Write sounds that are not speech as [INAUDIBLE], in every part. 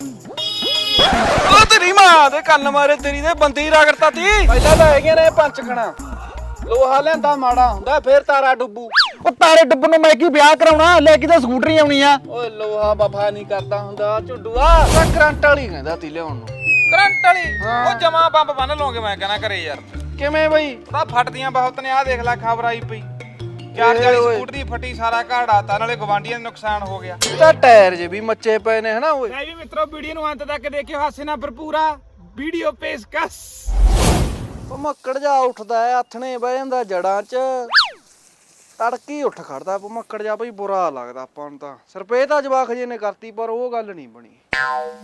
ਉਹ ਤੇਰੀ ਮਾਂ ਦੇ ਕੰਨ ਮਾਰੇ ਤੇਰੀ ਦੇ ਬੰਦੀ ਰਗੜਤਾ ਤੀ ਪਹਿਲਾਂ ਤਾਂ ਹੈਗੀਆਂ ਨੇ ਪੰਜ ਕਣਾ ਲੋਹਾ ਲੈਂਦਾ ਮਾੜਾ ਹੁੰਦਾ ਫਿਰ ਤਾਰਾ ਡੁੱਬੂ। ਉਹ ਤਾਰੇ ਡੁੱਬਣ ਨੂੰ ਮੈਂ ਕੀ ਵਿਆਹ ਕਰਾਉਣਾ? ਲੈ ਕੇ ਤਾਂ ਸਕੂਟਰੀ ਆਉਣੀ ਆ। ਓਏ ਲੋਹਾ ਵਫਾ ਨਹੀਂ ਕਰਦਾ ਹੁੰਦਾ ਝੁੱਡੂਆ। ਤਾਂ ਕਰੰਟ ਵਾਲੀ ਕਹਿੰਦਾ ਤੀ ਲਿਆਉਣ ਨੂੰ। ਕਰੰਟ ਵਾਲੀ? ਉਹ ਜਮਾ ਬੰਬ ਬੰਨ ਲਓਗੇ ਮੈਂ ਕਹਿੰਦਾ ਘਰੇ ਯਾਰ। ਕਿਵੇਂ ਬਈ? ਉਹਦਾ ਫਟਦੀਆਂ ਬਹੁਤ ਨੇ ਆ ਦੇਖ ਲੈ ਖਬਰ ਆਈ ਪਈ। ਚਾਰ ਚਾਲੀ। ਸਕੂਟਰ ਫਟੀ ਸਾਰਾ ਘਰ ਆਤਾ ਨਾਲੇ ਗਵਾਂਡੀਆਂ ਦਾ ਨੁਕਸਾਨ ਹੋ ਗਿਆ। ਤਾਂ ਟਾਇਰ ਜੇ ਵੀ ਮੱਚੇ ਪਏ ਨੇ ਹਨਾ ਓਏ? ਲੈ ਵੀ ਮਿੱਤਰੋ ਵੀਡੀਓ ਨੂੰ ਅੰਤ ਤੱਕ ਦੇਖਿਓ ਹਾਸੇ ਨਾਲ ਭਰਪੂਰਾ ਵੀਡੀਓ ਪੇਸ਼ਕਸ਼। ਉਹ ਮੱਕੜ ਜਾ ਉੱਠਦਾ ਬਹਿ ਜਾਂਦਾ ਜੜਾਂ 'ਚ। ਤੜਕੀ ਉੱਠ ਖੜਦਾ ਮੱਕੜ ਜਾ ਬਈ ਬੁਰਾ ਲੱਗਦਾ ਆਪਾਂ ਨੂੰ ਤਾਂ। ਸਰਪੇ ਤਾਂ ਜਵਾਖ ਜੇ ਨੇ ਕਰਤੀ ਪਰ ਉਹ ਗੱਲ ਨਹੀਂ ਬਣੀ।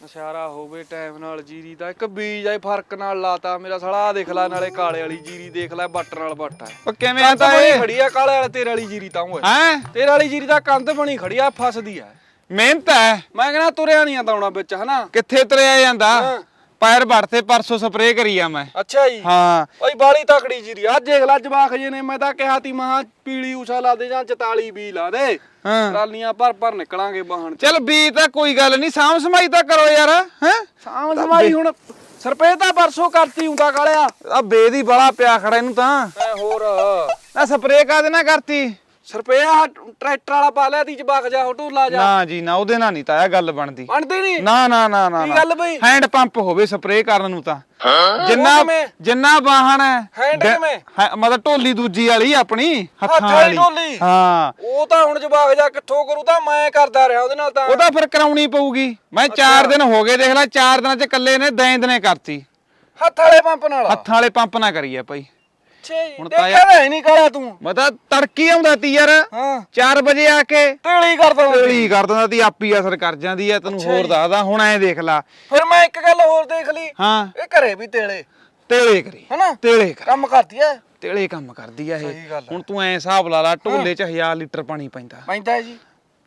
ਇਸ਼ਾਰਾ ਹੋਵੇ ਟਾਈਮ ਨਾਲ ਜੀਰੀ ਦਾ ਇੱਕ ਬੀਜ ਆਏ ਫ਼ਰਕ ਨਾਲ ਲਾਤਾ। ਮੇਰਾ ਸਾਲਾ ਆਹ ਦੇਖ ਲੈ ਨਾਲੇ ਕਾਲੇ ਵਾਲੀ ਜੀਰੀ ਦੇਖ ਲੈ ਬੱਟ ਨਾਲ ਬੱਟ ਉਹ ਕਿਵੇਂ ਆ ਬਣੀ ਇਹ? ਖੜੀ ਆ ਕਾਲੇ ਵਾਲੇ ਤੇਰੇ ਵਾਲੀ ਜੀਰੀ ਤਾਂ ਓਏ। ਹੈ? ਤੇਰੇ ਵਾਲੀ ਜੀਰੀ ਤਾਂ ਕੰਧ ਬਣੀ ਖੜੀ ਆ ਫਸਦੀ ਆ। ਮਿਹਨਤ ਹੈ। ਮੈਂ ਕਹਿੰਦਾ ਤੁਰਿਆ ਨਹੀਂ ਆਂਦਾ ਹੁਣਾ ਵਿੱਚ ਹਨਾ? ਕਿੱਥੇ ਤੁਰਿਆ ਜਾਂਦਾ? ਹਾਂ। ਪੈਰ ਵੜਤੇ ਪਰਸੋਂ ਸਪਰੇਅ ਕਰੀ ਆ ਮੈਂ। ਅੱਛਾ ਜੀ। ਹਾਂ। ਓਏ ਬਾਲੀ ਤਕੜੀ ਜੀਰੀ ਆ। ਦੇਖ ਲੈ ਜਵਾਖ ਜੇ ਨੇ ਮੈਂ ਤਾਂ ਕਿਹਾ ਤੀ ਮਹਾ ਪੀਲੀ ਊਸ਼ਾ ਲਾ ਦੇ ਜਾਂ 44 ਬੀ ਲਾ ਦੇ। ਹਾਂ। ਟਰਾਲੀਆਂ ਭਰ ਭਰ ਨਿਕਲਾਂਗੇ ਬਾਹਣ ਚ। ਚਲ ਵੀ ਤਾਂ ਕੋਈ ਗੱਲ ਨਹੀਂ ਸਾਂਭ ਸਮਾਈ ਤਾਂ ਕਰੋ ਯਾਰ ਹੈ? ਸਾਮ ਸਮਾਈ ਹੁਣ ਸਰਪੇ ਤਾਂ ਪਰਸੋਂ ਕਰਤੀ ਹੁੰਦਾ ਕਾਲਿਆ। ਆ ਬੇਦੀ ਬੜਾ ਪਿਆ ਖੜਾ ਇਹਨੂੰ ਤਾਂ। ਐ ਹੋਰ। ਆ ਸਪਰੇਅ ਕਾਦੇ ਨਾਲ ਕਰਤੀ? ਸਰਪੇ ਆ ਟਰੈਕਟਰ ਵਾਲਾ ਪਾ ਲਿਆ ਤੀ ਜਵਾਖ ਜਾ ਢੋਲਾ ਜਾ। ਨਾ ਜੀ ਨਾ ਉਹਦੇ ਨਾਲ ਨਹੀਂ ਤਾਂ ਇਹ ਗੱਲ ਬਣਦੀ। ਬਣਦੀ ਨਹੀਂ? ਨਾ ਨਾ ਨਾ ਨਾ ਕੀ। ਗੱਲ ਬਈ? ਹੈਂਡ ਪੰਪ ਹੋਵੇ ਸਪਰੇਅ ਕਰਨ ਨੂੰ ਤਾਂ। ਜਿੰਨਾ? ਜਿੰਨਾ ਵਾਹਣ ਹੈ। ਹੈਂਡ ਕਿਵੇਂ? ਮਤਲਬ ਢੋਲੀ ਦੂਜੀ ਵਾਲੀ ਆਪਣੀ ਹੱਥਾਂ ਵਾਲੀ? ਹਾਂ। ਉਹ ਤਾਂ ਹੁਣ ਜਵਾਖ ਜਾ ਕਿੱਥੋਂ ਕਰੂ ਤਾਂ ਮੈਂ ਕਰਦਾ ਰਿਹਾ ਉਹਦੇ ਨਾਲ ਤਾਂ। ਉਹ ਤਾਂ ਫਿਰ ਕਰਾਉਣੀ ਪਊਗੀ। ਮੈਂ 4 ਦਿਨ ਹੋ ਗਏ ਦੇਖ ਲੈ 4 ਦਿਨਾਂ ਚ ਇਕੱਲੇ ਨੇ ਦੈਂਦ ਨੇ ਕਰਤੀ। ਹੱਥ ਵਾਲੇ ਪੰਪ ਨਾਲ? ਹੱਥਾਂ ਵਾਲੇ ਪੰਪ ਨਾ ਕਰੀਏ ਭਾਈ। ਅੱਛਾ ਜੀ ਹੁਣ ਤਾਂ ਦੇਖਿਆ ਤਾਂ ਹੈ ਨਹੀਂ ਕਾਲਿਆ ਤੂੰ। ਮੈਂ ਤਾਂ ਤੜਕੀ ਆਉਂਦਾ ਤੀ ਯਾਰ। ਹਾਂ। 4 ਵਜੇ ਆ ਕੇ ਤੇਲੀ ਕਰਦਾ ਹੁੰਦਾ ਸੀ। ਤੇਲੀ ਕਰ ਦਿੰਦਾ ਤੀ ਆਪੀ ਅਸਰ ਕਰ ਜਾਂਦੀ ਐ ਤੈਨੂੰ ਹੋਰ ਦੱਸਦਾ ਹੁਣ ਐ ਦੇਖ ਲੈ। ਫਿਰ ਮੈਂ ਇੱਕ ਗੱਲ ਹੋਰ ਦੇਖ ਲਈ। ਹਾਂ। ਇਹ ਘਰੇ ਵੀ ਤੇਲੇ। ਤੇਲੇ ਕਰੀ। ਹਨਾ? ਤੇਲੇ ਕਰ। ਕੰਮ ਕਰਦੀ ਐ ਤੇਲੇ ਕੰਮ ਕਰਦੀ ਆ ਸਹੀ ਇਹ ਗੱਲ ਆ। ਹੁਣ ਤੂੰ ਐ ਹਿਸਾਬ ਲਾ ਲਾ ਢੋਲੇ ਚ 1000 ਲੀਟਰ ਪਾਣੀ ਪੈਂਦਾ। ਪੈਂਦਾ ਹੈ ਜੀ।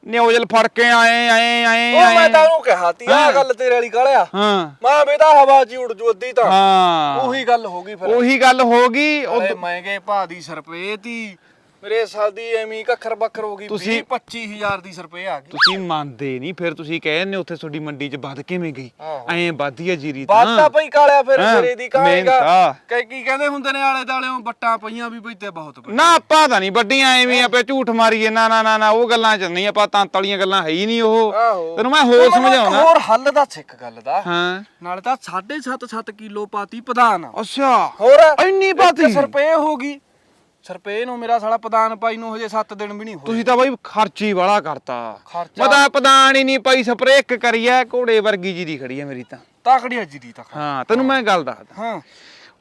ਨਿਊਜ਼ਲ ਫੜ ਕੇ ਆਏ ਆਏ ਆਏ ਉਹ ਮੈਂ ਤਾਂ ਉਹਨੂੰ ਕਿਹਾ ਤੀ ਆ ਗੱਲ ਤੇਰੇ ਵਾਲੀ ਕਾਲਿਆ ਹਾਂ। ਮਾਂ ਬੇਟਾ ਹਵਾ ਹੀ ਉੜ ਜੂ ਅੱਧੀ ਤਾਂ। ਹਾਂ। ਉਹੀ ਗੱਲ ਹੋ ਗਈ ਫਿਰ। ਉਹੀ ਗੱਲ ਹੋ ਗਈ ਉਹ ਮਹਿੰਗੇ ਭਾ ਦੀ ਸਰਪੇ ਤੀ ਮੇਰੇ ਸਾਲ ਦੀ ਐਵੇਂ ਕੱਖਰ ਬੱਖਰ ਹੋ ਗਈ ਤੁਸੀਂ- 20 25000 ਦੀ ਸਰਪੇ ਆ ਗਈ। ਤੁਸੀਂ ਮੰਨਦੇ ਨਹੀਂ ਫਿਰ ਤੁਸੀਂ ਕਹਿੰਦੇ ਉੱਥੇ ਤੁਹਾਡੀ ਮੰਡੀ 'ਚ ਵੱਧ ਕਿਵੇਂ ਗਈ? ਆਹੋ। ਐਂ ਆ ਜੀਰੀ ਬਾਤ ਪਈ ਕਾਲਿਆ ਫਿਰ ਹਾਂ, ਸਿਰੇ ਦੀ ਕਹਾਂਗਾ ਮਿਹਨਤ ਆ। ਕਈ ਕੀ ਕਹਿੰਦੇ ਹੁੰਦੇ ਨੇ ਆਲੇ ਦਾਲਿਓਂ ਬੱਟਾਂ ਪਈਆਂ ਵੀ ਬਈ ਤੇ ਬਹੁਤ ਪਈਆਂ। ਨਾ ਆਪਾਂ ਤਾਂ ਨਹੀਂ ਵੱਡੀਆਂ ਐਵੇਂ ਆਪੇ ਝੂਠ ਮਾਰੀਏ। ਨਾ ਨਾ ਨਾ ਨਾ ਉਹ ਗੱਲਾਂ ਚ ਨਹੀਂ ਆਪਾਂ ਤਾਂ ਵਾਲੀਆਂ ਗੱਲਾਂ ਹੈ ਹੀ ਨਹੀਂ ਉਹ। ਤੈਨੂੰ ਮੈਂ ਤੇ ਹੋਰ ਮੈਨੂੰ ਇੱਕ ਸਮਝਾਉਣਾ ਹੋਰ ਹੱਲ ਦੱਸ ਇੱਕ ਗੱਲ ਦਾ। ਹਾਂ। ਨਾਲੇ ਤਾਂ 7.5 7 ਕਿਲੋ ਪਾਤੀ ਪ੍ਰਧਾਨ। ਅੱਛਾ। ਹੋਰ ਇੰਨੀ ਪਾਤੀ? ਸਰਪੇ ਹੋ ਗਈ ਸਰਪੇ ਨੂੰ ਮੇਰਾ ਸਾਲਾ ਪ੍ਰਧਾਨ ਪਾਈ ਨੂੰ ਹਜੇ 7 ਦਿਨ ਵੀ ਨਹੀਂ ਹੋਏ। ਤੁਸੀਂ ਤਾਂ ਬਾਈ ਖਰਚੀ ਵਾਲਾ ਕਰਤਾ। ਖਰਚਾ- ਪਦਾਨ ਹੀ ਨਹੀਂ ਪਾਈ ਸਪਰੇ ਇੱਕ ਕਰੀਆ ਘੋੜੇ ਵਰਗੀ ਜੀਰੀ ਖੜੀ ਆ ਮੇਰੀ ਤਾਂ। ਤਾਕੜੀ ਜੀਰੀ ਤੱਕ ਹਾਂ ਤੈਨੂੰ ਮੈਂ ਗੱਲ ਦੱਸਦਾ। ਹਾਂ।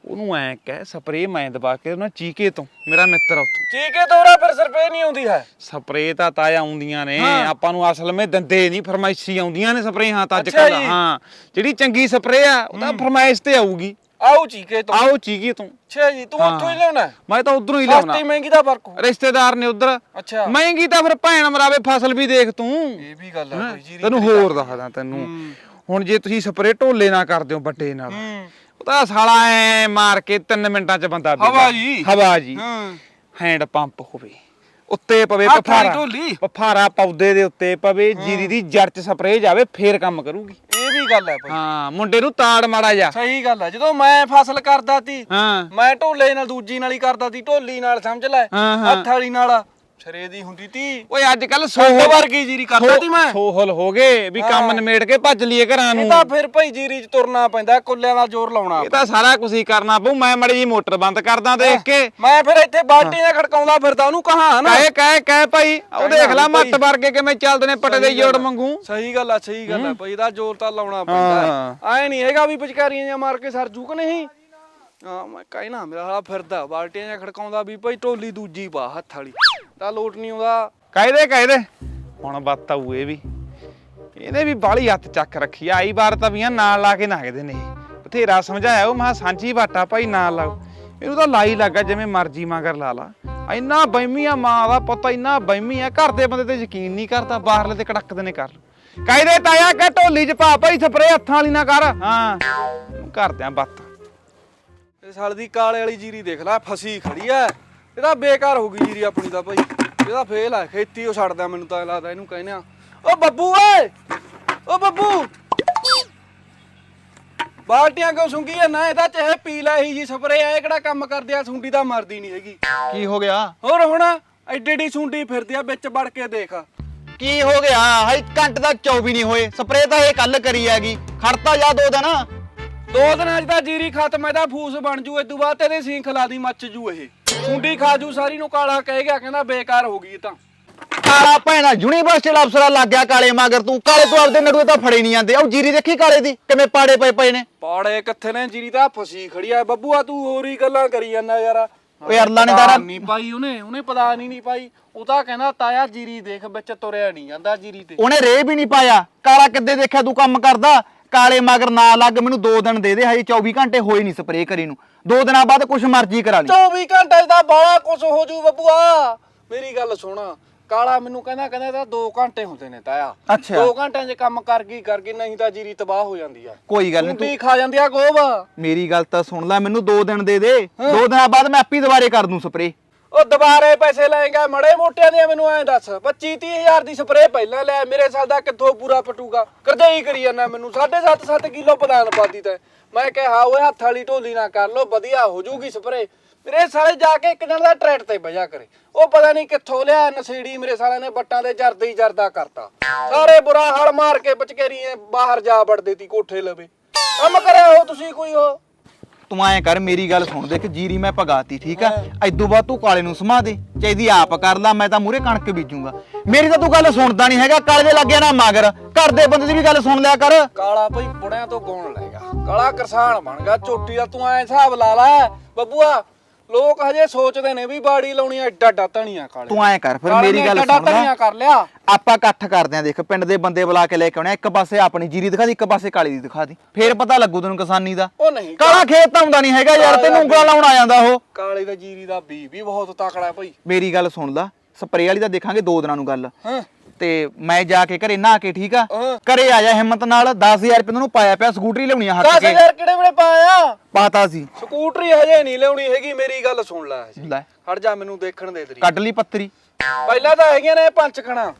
ਉਹਨੂੰ ਐ ਕਹਿ ਸਪਰੇ ਮੈਂ ਦਬਾ ਕੇ ਉਹਨਾਂ ਚੀਕੇ ਤੋਂ ਮੇਰਾ ਮਿੱਤਰ ਆ ਉੱਥੋਂ। ਠੀਕ ਹੈ ਤੋਰਾ ਫਿਰ ਸਰਪੇ ਨਹੀਂ ਆਉਂਦੀ ਹੈ। ਸਪਰੇ ਤਾਂ ਤਾਂ ਆਉਂਦੀਆਂ ਨੇ ਹਾਂ। ਆਪਾਂ ਨੂੰ ਅਸਲ ਵਿੱਚ ਦੰਦੇ ਨਹੀਂ ਫਰਮਾਇਸ਼ੀ ਆਉਂਦੀਆਂ ਨੇ ਸਪਰੇਹਾਂ ਤਾਂ ਅੱਜ ਅੱਛਾ ਕੱਲ ਜੀ। ਹਾਂ ਜਿਹੜੀ ਚੰਗੀ ਸਪਰੇ ਆ ਉਹ ਤਾਂ ਫਰਮਾਇਸ਼ ਤੇ ਆਊਗੀ। ਆਓ ਚੀਕੇ ਤੋਂ ਆਓ ਚੀਕੇ ਤੋਂ ਅੱਛਾ ਜੀ ਤੂੰ। ਉੱਥੋਂ ਹੀ ਲਿਆਉਣਾ? ਹੈ? ਮੈਂ ਤਾਂ ਉਧਰੋਂ ਹੀ ਲਿਆਉਣਾ। ਸਸਤੀ ਮਹਿੰਗੀ ਦਾ ਫ਼ਰਕ ਹੋ ਰਿਸ਼ਤੇਦਾਰ ਨੇ ਉਧਰ। ਅੱਛਾ। ਮਹਿੰਗੀ ਤਾਂ ਫਿਰ ਭੈਣ ਮਰਾਵੇ ਫਸਲ ਵੀ ਦੇਖ ਤੂੰ। ਇਹ ਵੀ ਗੱਲ ਹੈ? ਕੋਈ ਜੀਰੀ ਤੈਨੂੰ ਹੋਰ ਦੱਸਦਾ ਤੈਨੂੰ। ਹੁਣ ਜੇ ਤੁਸੀਂ ਸਪਰੇ ਢੋਲੇ ਨਾ ਕਰਦੇ ਹੋ ਵੱਡੇ ਨਾਲ ਹੂੰ। ਉਹ ਤਾਂ ਸਾਲਾ ਐ ਮਾਰ ਕੇ 3 ਮਿੰਟਾਂ ਚ ਬੰਦਾ ਵਿਹਲਾ। ਹਵਾ ਜੀ। ਹਵਾ ਜੀ। ਹਾਂ। ਹੈਂਡ ਪੰਪ ਹੋਵੇ ਉੱਤੇ ਪਵੇ ਹੱਥ ਵਾਲੀ ਪਫਾਰਾ ਢੋਲੀ। ਪਫਾਰਾ ਪੌਦੇ ਦੇ ਉੱਤੇ ਪਵੇ ਜੀਰੀ ਦੀ ਜੜ ਚ ਸਪਰੇ ਜਾਵੇ ਫੇਰ ਕੰਮ ਕਰੂਗੀ। ਇਹ ਵੀ ਗੱਲ ਹੈ ਭਾਈ। ਹਾਂ ਮੁੰਡੇ ਨੂੰ ਤਾੜ ਮਾੜਾ ਜਾ ਸਹੀ ਗੱਲ ਹੈ ਜਦੋਂ ਮੈਂ ਫਸਲ ਕਰਦਾ ਸੀ ਹਾਂ। ਮੈਂ ਢੋਲੇ ਨਾਲ ਦੂਜੀ ਨਾਲ ਹੀ ਕਰਦਾ ਸੀ ਢੋਲੀ ਨਾਲ ਸਮਝ ਲੈ ਹਾਂ, ਹਾਂ। ਹੱਥ ਵਾਲੀ ਨਾਲ। ਸਰੇ ਦੀ ਹੁੰਦੀ ਤੀ। ਓਏ ਅੱਜ ਕੱਲ ਸੋਹ ਸੋਹਲ ਵਰਗੀ ਜੀਰੀ ਕਰਦਾ ਸੀ ਮੈਂ? ਸੋਹਲ ਹੋ ਗਏ ਵੀ ਕੰਮ। ਨਿਮੇੜ ਕੇ ਭੱਜ ਲਈਏ ਘਰਾਂ ਇਹ ਨੂੰ ਤਾਂ ਫਿਰ ਭਾਈ ਜੀਰੀ 'ਚ ਤੁਰਨਾ ਪੈਂਦਾ ਕੁੱਲਿਆਂ ਦਾ ਜ਼ੋਰ ਲਾਉਣਾ। ਇਹ ਤਾਂ ਸਾਰਾ ਕੁਝ ਹੀ ਕਰਨਾ ਪਊ ਮੈਂ ਮੜੀ ਜੀ ਮੋਟਰ ਬੰਦ ਕਰਦਾ ਦੇਖ ਕੇ। ਮੈਂ ਫਿਰ ਇੱਥੇ ਬਾਲਟੀਆਂ ਖੜਕਾਉਂਦਾ ਫਿਰਦਾ ਉਹਨੂੰ ਕਹਾ ਨਾ ਕਹੇ ਕਹੇ ਕਹੇ ਭਾਈ ਉਹ ਦੇਖ ਲੈ ਮੱਤ। ਵਰਗੇ ਕਿਵੇਂ ਚੱਲਦੇ ਨੇ ਪਟੇ ਦੇ ਜੋੜ ਮੰਗੂ ਸਹੀ ਗੱਲ ਆ ਸਹੀ ਗੱਲ ਆ ਭਾਈ ਇਹਦਾ ਜ਼ੋਰ ਤਾਂ ਲਾਉਣਾ। ਪੈਂਦਾ ਐ ਨਹੀਂ ਹੈਗਾ ਵੀ ਵਿਚਕਾਰੀਆਂ ਜਾਂ ਮਾਰ ਕੇ ਸਰ ਜੂਕ ਨਹੀਂ? ਹਾਂ ਮੈਂ ਕਹਿਣਾ ਮੇਰਾ ਹਾਲਾ ਫਿਰਦਾ ਬਾਲਟੀਆਂ ਜਾਂ ਖੜਕਾਉਂਦਾ ਵੀ ਭਾਈ ਢੋਲੀ ਦੂਜੀ ਪਾ ਹੱਥ ਵਾਲੀ। ਤਾਂ ਲੋਟ ਨਹੀਂ ਆਉਂਦਾ। ਕਾਇਦੇ ਕਾਇਦੇ ਹੁਣ ਬੱਤ ਆਊ ਇਹ ਵੀ। ਇਹਨੇ ਵੀ ਬਾਲੀ ਹੱਥ ਚੱਕ ਰੱਖੀ ਆ। ਆਈ ਵਾਰ ਤਾਂ ਵੀਆਂ ਨਾਲ ਲਾ ਕੇ ਨਾਗਦੇ ਨੇ ਇਹ। ਬਥੇਰਾ ਸਮਝਾਇਆ ਉਹ ਮਹਾ ਸਾਂਝੀ ਬਾਟਾ ਭਾਈ ਨਾਲ ਲਾਓ। ਇਹਨੂੰ ਤਾਂ ਲਾਈ ਲੱਗਾ ਜਿਵੇਂ ਮਰਜ਼ੀ ਮਗਰ ਲਾ ਲਾ। ਇੰਨਾ ਬੈਮੀ ਆ ਮਾਂ ਦਾ ਪੁੱਤ ਇੰਨਾ ਬੈਮੀ ਆ। ਘਰ ਦੇ ਬੰਦੇ ਤੇ ਯਕੀਨ ਨਹੀਂ ਕਰਦਾ ਬਾਹਰਲੇ ਤੇ ਕੜਕਦੇ ਨੇ ਕਰ। ਕਾਇਦੇ ਤਾਇਆ ਕਹ ਢੋਲੀ ਚ ਪਾ ਭਾਈ ਸਪਰੇ ਹੱਥਾਂ ਵਾਲੀ ਨਾ ਕਰ। ਹਾਂ ਘਰਦਿਆਂ ਬੱਤ ਇਹ ਸਾਲ ਦੀ ਕਾਲੇ ਵਾਲੀ ਜੀਰੀ ਦੇਖ ਲੈ ਫਸੀ ਖੜੀ ਐ। ਇਹ ਤਾਂ ਬੇਕਾਰ ਹੋ ਗਈ ਜੀਰੀ ਆਪਣੀ ਤਾਂ ਭਾਈ। ਇਹਦਾ ਫੇਲ ਆ ਖੇਤੀ ਉਹ ਛੱਡਦਾ ਮੈਨੂੰ ਤਾਂ ਲੱਗਦਾ ਇਹਨੂੰ ਕਹਿੰਦੇ ਆ। ਓ ਬੱਬੂ ਓਏ! ਓ ਬੱਬੂ! ਬਾਲਟੀਆਂ ਕਿਉਂ ਸੁੰਗੀ ਜਾਂਦਾ? ਇਹਦਾ ਚਾਹੇ ਪੀ ਲੈ ਹੀ ਜੀ ਸਪਰੇ ਆ ਇਹ ਕਿਹੜਾ ਕੰਮ ਕਰਦੇ ਆ? ਸੁੰਡੀ ਤਾਂ ਮਰਦੀ ਨਹੀਂ ਹੈਗੀ। ਕੀ ਹੋ ਗਿਆ? ਹੋਰ ਹੁਣ ਐਡੀ ਐਡੀ ਸੁੰਡੀ ਫਿਰਦੀ ਆ ਵਿੱਚ ਵੜ ਕੇ ਦੇਖ। ਕੀ ਹੋ ਗਿਆ? ਹਾਈ ਘੰਟ ਦਾ 24 ਨਹੀਂ ਹੋਏ। ਸਪਰੇ ਤਾਂ ਇਹ ਕੱਲ ਕਰੀ ਹੈਗੀ। ਖੜਤਾ ਜਾ ਦੋ ਦਿਨ। ਦੋ ਦਿਨਾਂ 'ਚ ਤਾਂ ਜੀਰੀ ਖਤਮ ਇਹਦਾ ਫੂਸ ਬਣ ਜੂ ਇਦੋਂ ਬਾਅਦ ਤੇਰੇ ਸੀਂ ਖਲਾ ਦੀ ਮੱਚ ਜੂ ਇਹ। ਸੁੰਡੀ ਖਾ ਜੂ ਸਾਰੀ ਨੂੰ ਕਾਲਾ ਕਹਿ ਗਿਆ ਕਹਿੰਦਾ ਬੇਕਾਰ ਹੋ ਗਈ ਇਹ ਤਾਂ। ਕਾਲਾ ਭੈਣਾ ਯੂਨੀਵਰਸਿਟੀ ਦਾ ਅਫਸਰਾ ਲੱਗ ਗਿਆ ਕਾਲੇ ਮਗਰ ਤੂੰ। ਕਾਲੇ ਤੋਂ ਆਪਦੇ ਨੜੂਏ ਤਾਂ ਫੜੇ ਨਹੀਂ ਜਾਂਦੇ। ਉਹ ਜੀਰੀ ਦੇਖੀ ਕਾਲੇ ਦੀ ਕਿਵੇਂ ਪਾੜੇ ਪਏ ਪਏ ਨੇ। ਪਾੜੇ ਕਿੱਥੇ ਨੇ? ਜੀਰੀ ਤਾਂ ਫਸੀ ਖੜੀ ਆ। ਬੱਬੂਆ ਤੂੰ ਹੋਰ ਹੀ ਗੱਲਾਂ ਕਰੀ ਜਾਂਦਾ ਯਾਰ। ਓਏ ਅਰਲਾ ਨੇ ਦਾਰਾ ਨਹੀਂ ਪਾਈ ਉਹਨੇ ਉਹਨੇ ਪਤਾ ਨਹੀਂ ਨਹੀਂ ਪਾਈ। ਉਹ ਤਾਂ ਕਹਿੰਦਾ ਤਾਇਆ ਜੀਰੀ ਦੇਖ ਵਿੱਚ ਤੁਰਿਆ ਨਹੀਂ ਜਾਂਦਾ ਜੀਰੀ ਤੇ। ਉਹਨੇ ਰੇ ਵੀ ਨਹੀਂ ਪਾਇਆ। ਕਾਲਾ ਕਿੱਦੇ ਦੇਖਿਆ ਤੂੰ ਕੰਮ ਕਰਦਾ? ਕਾਲੇ ਮਗਰ ਨਾ ਲੱਗ ਮੈਨੂੰ 2 ਦਿਨ ਦੇ ਦੇ ਹਜੇ 24 ਘੰਟੇ ਹੋਏ ਨਹੀਂ ਸਪਰੇ ਕਰੀ ਨੂੰ। ਦੋ ਦਿਨਾਂ ਬਾਅਦ ਕੁਛ ਮਰਜ਼ੀ ਕਰਾ ਲਈ। 24 ਘੰਟੇ ਦਾ ਬਾਲਾ ਕੁਛ ਹੋ ਜੂ ਬੱਬੂਆ। ਮੇਰੀ ਗੱਲ ਸੁਣ ਕਾਲਾ ਮੈਨੂੰ ਕਹਿੰਦਾ ਕਹਿੰਦਾ ਤਾਂ 2 ਘੰਟੇ ਹੁੰਦੇ ਨੇ ਤਾਇਆ। ਅੱਛਾ। 2 ਘੰਟਿਆਂ 'ਚ ਕੰਮ ਕਰ ਗਈ ਕਰ ਗਈ ਨਹੀਂ ਤਾਂ ਜੀਰੀ ਤਬਾਹ ਹੋ ਜਾਂਦੀ ਆ। ਕੋਈ ਗੱਲ ਨਹੀਂ ਤੂੰ ਖਾ ਜਾਂਦੀ ਆ ਗੋਬ? ਮੇਰੀ ਗੱਲ ਤਾਂ ਸੁਣ ਲੈ ਮੈਨੂੰ 2 ਦਿਨ ਦੇ ਦੇ। ਦੋ ਦਿਨਾਂ ਬਾਅਦ ਮੈਂ ਆਪੀ ਦੁਬਾਰੇ ਕਰ ਦੂੰ ਸਪਰੇ ਉਹ ਦੁਬਾਰੇ ਪੈਸੇ ਲਏਗਾ, ਮੜੇ ਮੋਟਿਆਂ ਦੀਆਂ ਮੈਨੂੰ ਐਂ ਦੱਸ। 25 ਹਜ਼ਾਰ ਦੀ ਸਪਰੇਅ ਪਹਿਲਾਂ ਲੈ, ਮੇਰੇ ਸਾਲ ਦਾ ਕਿੱਥੋਂ ਪੂਰਾ ਪਟੂਗਾ ਕਰਜਾਈ ਕਰੀ ਜਾਂਦਾ ਮੈਨੂੰ 7.5 7 ਕਿਲੋ ਪਦਾਨ ਪਾਦੀ ਤੇ। ਮੈਂ ਕਿਹਾ ਓਏ, ਹੱਥ ਵਾਲੀ ਢੋਲੀ ਨਾ ਕਰ ਲੋ ਵਧੀਆ ਹੋ ਜੂਗੀ ਸਪਰੇਅ ਮੇਰੇ ਸਾਲੇ ਜਾ ਕੇ ਇੱਕ ਜਣ ਦਾ ਟਰੈਕਟ ਤੇ ਬਜਾ ਕਰੇ। ਉਹ ਪਤਾ ਨਹੀਂ ਕਿੱਥੋਂ ਲਿਆ, ਨਸ਼ੀੜੀ ਮੇਰੇ ਸਾਲੇ ਨੇ ਬੱਟਾਂ ਦੇ ਜਰਦੇ ਹੀ ਜਰਦਾ ਕਰਤਾ। ਸਾਰੇ ਬੁਰਾ ਹਾਲ ਮਾਰ ਕੇ ਬਚਕੇਰੀਏ, ਬਾਹਰ ਜਾ ਵੜਦੇ ਤੀ, ਕੋਠੇ ਲਵੇ। ਕੰਮ ਕਰਿਆ ਹੋ ਤੁਸੀਂ ਕੋਈ ਹੋ ਤੂੰ ਐਂ ਕਰ, ਮੇਰੀ ਗੱਲ ਸੁਣ ਦੇਖ, ਜੀਰੀ ਮੈਂ ਪਗਾਤੀ ਠੀਕ ਆ? ਐਦੋਂ ਬਾਅਦ ਤੂੰ ਕਾਲੇ ਨੂੰ ਸਮਾ ਦੇ ਚਾਹੀਦੀ ਆਪ ਕਰ ਲਾ, ਮੈਂ ਤਾਂ ਮੂਰੇ ਕਣਕ ਬੀਜੂਗਾ। ਮੇਰੀ ਤਾਂ ਤੂੰ ਗੱਲ ਸੁਣਦਾ ਨਹੀਂ ਹੈਗਾ, ਕਾਲੇ ਦੇ ਲੱਗਿਆ ਨਾ ਮਗਰ, ਘਰ ਦੇ ਬੰਦੇ ਦੀ ਵੀ ਗੱਲ ਸੁਣ ਲਿਆ ਕਰ। ਕਾਲਾ ਭਈ ਬੁੜਿਆਂ ਤੋਂ ਗੌਣ ਲੈਗਾ ਕਾਲਾ ਕਿਸਾਨ ਬਣ ਗਿਆ ਚੋਟੀ ਦਾ ਤੂੰ ਐ ਹਿਸਾਬ ਲਾ ਲੈ, ਬੱਬੂਆ। ਲੋਕ ਹਜੇ ਸੋਚਦੇ ਨੇ ਵੀ ਬਾੜੀ ਲਾਉਣੀ ਐ ਐਡਾ ਐਡਾ ਧਣੀਆਂ ਕਾਲੇ। ਤੂੰ ਐਂ ਕਰ ਫਿਰ ਮੇਰੀ ਗੱਲ ਸੁਣ ਲੈ। ਧਣੀਆਂ ਕਰ ਲਿਆ। ਆਪਾਂ ਇਕੱਠ ਕਰਦੇ ਆਂ ਦੇਖ ਪਿੰਡ ਦੇ ਬੰਦੇ ਬੁਲਾ ਕੇ ਲੈ ਕੇ ਆਉਣੇ ਆ, ਇੱਕ ਪਾਸੇ ਆਪਣੀ ਜੀਰੀ ਦਿਖਾ ਦੀ ਇੱਕ ਪਾਸੇ ਕਾਲੀ ਦੀ ਦਿਖਾ ਦੀ। ਫੇਰ ਪਤਾ ਲੱਗੂ ਤੈਨੂੰ ਕਿਸਾਨੀ ਦਾ। ਉਹ ਨਹੀਂ। ਕਾਲਾ ਖੇਤ ਤਾਂ ਆਉਂਦਾ ਨਹੀਂ ਹੈਗਾ ਯਾਰ ਤੈਨੂੰ ਉਂਗਲਾਂ ਲਾਉਣ ਆ ਜਾਂਦਾ ਉਹ। ਕਾਲੇ ਦਾ ਜੀਰੀ ਦਾ ਬੀ ਵੀ ਬਹੁਤ ਤਕੜਾ ਭਈ। ਮੇਰੀ ਗੱਲ ਸੁਣ ਲਾ ਸਪਰੇ ਵਾਲੀ ਦਾ ਦੇਖਾਂਗੇ ਦੋ ਦਿਨਾਂ ਨੂੰ ਗੱਲ। ਹਾਂ। ਤੇ ਮੈਂ ਜਾ ਕੇ ਘਰੇ ਨਹਾ ਕੇ ਠੀਕ ਆ? ਹਾਂ। ਘਰੇ ਆ ਜਾ ਹਿੰਮਤ ਨਾਲ 10000 ਰੁਪਏ ਤੈਨੂੰ ਪਾਇਆ ਪਿਆ ਸਕੂਟਰੀ ਲਿਆਉਣੀ ਆ ਹੱਕ ਕੇ। 10000 ਕਿਹੜੇ ਵੇਲੇ ਪਾਇਆ? ਪਾਤਾ ਸੀ। ਸਕੂਟਰੀ ਹਜੇ ਨਹੀਂ ਲਿਆਉਣੀ ਹੈਗੀ ਮੇਰੀ ਗੱਲ ਸੁਣ ਲੈ ਹਜੇ। ਲੈ। ਹਟ ਜਾ ਮੈਨੂੰ ਦੇਖਣ ਦੇ ਤੇਰੀ ਕੱਢ ਲਈ ਪੱਤਰੀ। ਪਹਿਲਾਂ ਤਾਂ ਹੈਗੀਆਂ ਨੇ ਪੰਜ ਖਣਾ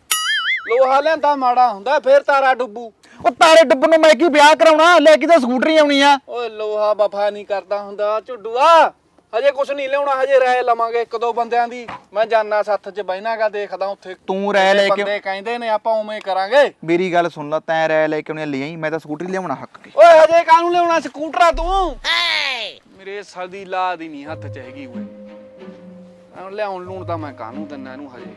ਲੋਹਾ ਲਿਆਂਦਾ ਮਾੜਾ ਹੁੰਦਾ ਫੇਰ ਤਾਰਾ ਡੁੱਬੂ। ਉਹ ਤਾਰੇ ਡੱਬਨ ਨੂੰ ਮੈਂ ਕੀ ਵਿਆਹ ਕਰਾਉਣਾ? ਲੈ ਕੇ ਤਾਂ ਸਕੂਟਰੀ ਆਉਣੀ ਆ। ਓਏ ਲੋਹਾ ਵਫਾ ਨਹੀਂ ਕਰਦਾ ਹੁੰਦਾ ਝੁੱਡੂਆ। ਹਜੇ ਕੁਛ ਨਹੀਂ ਲਿਆਉਣਾ ਹਜੇ ਰਾਇ ਲਵਾਂਗੇ ਇੱਕ ਦੋ ਬੰਦਿਆਂ ਦੀ। ਮੈਂ ਜਾਨਾ ਸੱਥ 'ਚ ਬਹਿਣਾਗਾ ਦੇਖਦਾ ਉੱਥੇ। ਤੂੰ ਰਹਿ ਲੈ ਕੇ ਬੰਦੇ ਕਹਿੰਦੇ ਨੇ ਆਪਾਂ ਉਵੇਂ ਕਰਾਂਗੇ। ਮੇਰੀ ਗੱਲ ਸੁਣ ਲਾ ਤੈਂ ਰਹਿ ਲੈ ਕੇ ਉਹਨੇ ਲਈ ਮੈਂ ਤਾਂ ਸਕੂਟਰੀ ਲਿਆਉਣਾ ਹੱਕ ਕੇ। ਓਏ ਹਜੇ ਕਾਹਨੂੰ ਲਿਆਉਣਾ ਸਕੂਟਰਾ ਤੂੰ? ਮੇਰੇ ਸਰਦੀ ਲਾਦ ਹੀ ਨਹੀਂ ਹੱਥ 'ਚ ਹੈਗੀ ਓਏ। ਐਂ ਲਿਆਉਣ ਲੂਣ ਤਾਂ ਮੈਂ ਕਾਹਨੂੰ ਦਿੰਨਾ ਇਹਨੂੰ ਹਜੇ?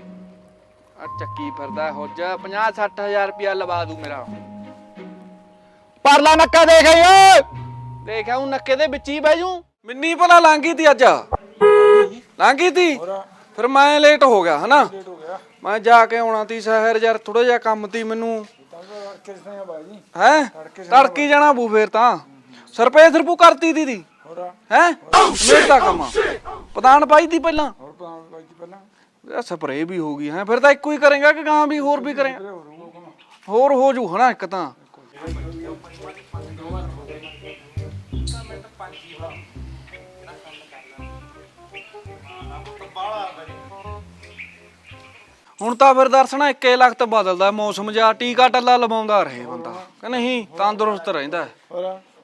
ਆ ਚੱਕੀ ਫਿਰਦਾ ਹੁੱਜ 50 60000 ਰੁਪਿਆ ਲਵਾ ਦੂ ਮੇਰਾ। ਪਰਲਾ ਨੱਕਾ ਦੇਖ ਆਈ ਓਏ! ਦੇਖਿਆ ਉਹ ਨੱਕੇ ਦੇ ਵਿੱਚ ਹੀ ਬਹਿ ਜੂ ਮਿੰਨੀ ਭਲਾ ਲੰਘੀ ਤੀ ਅੱਜ। ਲੰਘੀ ਤੀ? ਫਿਰ ਮੈਂ ਲੇਟ ਹੋ ਗਿਆ, ਹਨਾ? ਮੈਂ ਜਾ ਕੇ ਆਉਣਾ ਤੀ ਸ਼ਹਿਰ ਯਾਰ ਥੋੜਾ ਜਿਹਾ ਕੰਮ ਤੀ ਮੈਨੂੰ। ਹੈ? ਤੜਕੀ ਜਾਣਾ ਬੂ ਫੇਰ ਤਾਂ। ਸਰਪੇ ਸਰਪੂ ਕਰਤੀ ਦੀਦੀ ਹੈ? ਮੇਰੇ ਤਾਂ ਕੰਮ। ਆ। ਪ੍ਰਧਾਨ ਪਾਈ ਤੀ ਪਹਿਲਾਂ। ਇਹ ਸਪਰੇ ਵੀ ਹੋ ਗਈ, ਹੈ? ਫਿਰ ਤਾਂ ਇੱਕੋ ਹੀ ਕਰੇਗਾ ਕਿ ਗਾਂ ਵੀ, ਹੋਰ ਵੀ ਕਰੇਗਾ? ਹੋਰ ਹੋ ਜੂ, ਹਨਾ, ਇੱਕ ਤਾਂ। ਹੁਣ ਤਾਂ ਫਿਰ ਦਰਸ਼ਨਾ ਇੱਕੇ ਲਖਤ ਬਦਲਦਾ ਮੌਸਮ ਜਾਂ ਟੀਕਾ ਟੱਲਾ ਲਵਾਉਂਦਾ ਰਹੇ ਬੰਦਾ। ਕਿ ਨਹੀਂ? ਤੰਦਰੁਸਤ ਰਹਿੰਦਾ ਹੈ।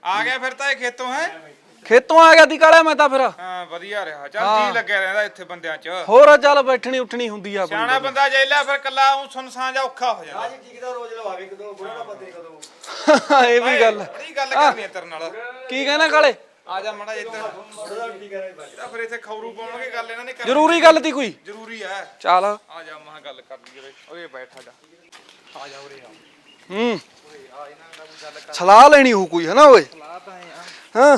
ਆ ਗਿਆ ਫਿਰ ਤਾਂ ਇਹ ਖੇਤੋਂ ਹੈ? ਖੇਤੋਂ ਆ ਗਿਆ ਦੀ ਕਾਲਿਆ ਮੈਂ ਤਾਂ ਫਿਰ। ਹਾਂ ਵਧੀਆ ਰਿਹਾ। ਚੱਲ ਜੀ ਲੱਗਿਆ ਰਹਿੰਦਾ ਇੱਥੇ ਬੰਦਿਆਂ 'ਚ। ਹੋਰ ਚੱਲ ਬੈਠਣੀ ਉੱਠਣੀ ਹੁੰਦੀ ਆ ਆਪਣੀ ਸਿਆਣਾ ਬੰਦਾ ਜੇਲਾ ਫਿਰ ਕੱਲਾ ਉਹ ਸੁਨਸਾਨ ਜਾਂ ਔਖਾ ਹੋ ਜਾਂਦਾ। [LAUGHS] ਇਹ ਵੀ ਗੱਲ। ਹੈ। ਬੜੀ ਗੱਲ ਕਰਨੀ ਹੈ ਤੇਰੇ ਨਾਲ। ਕੀ ਕਹਿਣਾ ਕਾਲੇ? ਆ ਜਾ ਮੜਾ ਇੱਧਰ। ਇਹਦਾ ਫਿਰ ਇੱਥੇ ਖੌਰੂ ਪਾਉਣਗੇ ਗੱਲ ਇਹਨਾਂ ਨੇ ਕਰਨੀ ਜ਼ਰੂਰੀ ਗੱਲ ਤੀ ਕੋਈ? ਜ਼ਰੂਰੀ ਹੈ। ਚੱਲ। ਆ ਜਾ ਮਹਾ ਗੱਲ ਕਰ ਲਈਏ ਵੇ ਓਏ ਬੈਠਾ ਜਾ। ਆ ਜਾ ਉਰੇ ਆ। ਹੂੰ। ਸਲਾਹ ਲੈਣੀ ਹੋ ਕੋਈ ਹਨਾ ਓਏ? ਹਾਂ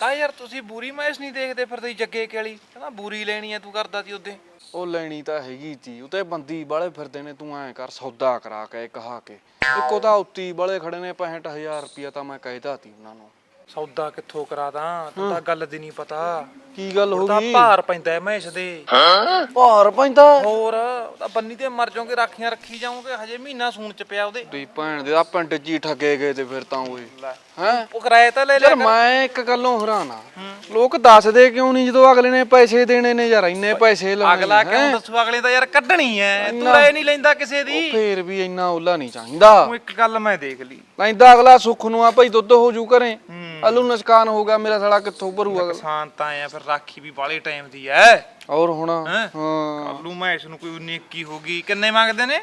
ਤਾਂ ਯਾਰ ਤੁਸੀਂ ਬੂਰੀ ਮੈਚ ਨਹੀਂ ਦੇਖਦੇ ਫਿਰ ਤੁਸੀਂ ਜੱਗੇ ਕੇਲੀ? ਕਹਿੰਦਾ ਬੂਰੀ ਲੈਣੀ ਹੈ ਤੂੰ ਕਰਦਾ ਸੀ ਉਹਦੇ। ਉਹ ਲੈਣੀ ਤਾਂ ਹੈਗੀ ਤੀ ਉਤੇ ਬੰਦੀ ਬਾਲੇ ਫਿਰਦੇ ਨੇ ਤੂੰ ਐਂ ਕਰ ਸੌਦਾ ਕਰਾ ਕੇ ਕਹਾ ਕੇ। ਇੱਕੋ ਤਾਂ ਉੱਤੀ ਬਾਲੇ ਖੜੇ ਨੇ 65000 ਰੁਪਿਆ ਤਾਂ ਮੈਂ ਕਹਿਦਾ ਤੀ ਉਹਨਾਂ ਨੂੰ। ਸੌਦਾ ਕਿੱਥੋਂ ਕਰਾਦਾ? ਤੂੰ ਤਾਂ ਗੱਲ ਦੀ ਨਹੀਂ ਪਤਾ। ਕੀ ਗੱਲ ਹੋ ਤਾਂ ਗਈ? ਭਾਰ ਪੈਂਦਾ ਹੈ ਮੈਸ ਦੇ। ਭਾਰ ਪੈਂਦਾ ਹੋਰ ਉਹ ਤਾਂ ਬੰਨੀ ਤੇ ਮਰ ਜਾਓਗੇ ਰਾਖੀਆਂ ਰੱਖੀ ਜਾਓਗੇ ਹਜੇ ਮਹੀਨਾ ਸੂਣ ਚ ਪਿਆ ਉਹਦੇ। ਦੀ ਭੈਣ ਦੇ ਆ ਪਿੰਡ ਜੀ ਠੱਗੇ ਗਏ ਤੇ ਫਿਰ ਤਾਂ ਓਏ। ਹੈ? ਉਹ ਕਿਰਾਏ ਤਾਂ ਲੈ ਲਿਆ ਯਾਰ ਮੈਂ ਇੱਕ ਗੱਲੋਂ ਹੈਰਾਨ ਆ। ਲੋਕ ਦੱਸਦੇ ਕਿਉਂ ਨਹੀਂ ਜਦੋਂ ਅਗਲੇ ਨੇ ਪੈਸੇ ਦੇਣੇ ਨੇ ਯਾਰ ਇੰਨੇ ਪੈਸੇ ਲਾਉਣੇ ਅਗਲਾ ਕਿਉਂ? ਦੱਸੂ ਅਗਲੇ ਤਾਂ ਯਾਰ ਕੱਢਣੀ ਐ ਤੂੰ ਰਾਏ ਨਹੀਂ ਲੈਂਦਾ ਕਿਸੇ ਦੀ। ਫੇਰ ਵੀ ਇੰਨਾ ਉੱਲਾ ਨਹੀਂ ਚਾਹੀਦਾ। ਤੂੰ ਇੱਕ ਗੱਲ ਮੈਂ ਦੇਖ ਲਈ। ਲੈਂਦਾ ਅਗਲਾ ਸੁੱਖ ਨੂੰ ਆ ਭਾਈ ਦੁੱਧ ਹੋ ਜੂ ਘਰੇ। ਅਲੂ ਨਸਕਾਨ ਹੋ ਗਿਆ ਮੇਰਾ ਸਾਲਾ ਕਿੱਥੋਂ ਭਰੂ ਅਗਲਾ? ਕਿਸਾਨ ਤਾਂ ਐ ਫਿਰ ਰਾਖੀ ਵੀ ਬਾਲੇ ਟਾਈਮ ਦੀ ਐ। ਔਰ ਹੁਣ ਹੈਂ? ਹਾਂ। ਕੱਲੂ ਮੈਂ ਇਸ ਨੂੰ ਕੋਈ 19 21 ਹੋ ਗਈ। ਕਿੰਨੇ ਮੰਗਦੇ ਨੇ?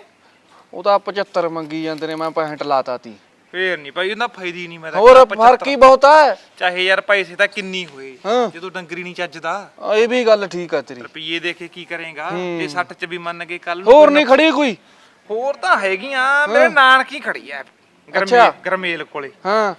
ਉਹ ਤਾਂ 75 ਮੰਗੀ ਜਾਂਦੇ ਨੇ ਮੈਂ 65 ਲਾਤਾ ਤੀ। ਫੇਰ ਨਹੀਂ ਭਾਈ ਉਹਦਾ ਫਾਇਦਾ ਹੀ ਨਹੀਂ ਮੈਂ ਤਾਂ ਹੋਰ ਕਹਿੰਦਾ ਫ਼ਰਕ ਹੀ ਬਹੁਤ ਹੈ ਚਾਹੇ ਯਾਰ ਪੈਸੇ ਤਾਂ ਕਿੰਨੀ ਹੋਏ ਹਾਂ। ਜਦੋਂ ਡੰਗਰੀ ਨਹੀਂ ਚੱਜਦਾ। ਆ, ਇਹ ਵੀ ਗੱਲ ਠੀਕ ਆ ਤੇਰੀ। ਰੁਪਈਏ ਦੇ ਕੇ ਕੀ ਕਰੇਗਾ? ਜੇ 60 ਚ ਵੀ ਮੰਨ ਗਏ ਕੱਲ ਹੋਰ ਨਹੀਂ ਖੜੀ ਕੋਈ? ਹੋਰ ਤਾਂ ਹੈਗੀਆਂ ਮੇਰੇ ਨਾਨਕੀ ਖੜੀ ਐ ਅੱਛਾ। ਗਰਮੇਲ ਗਰਮੇਲ ਕੋਲੇ। ਹਾਂ।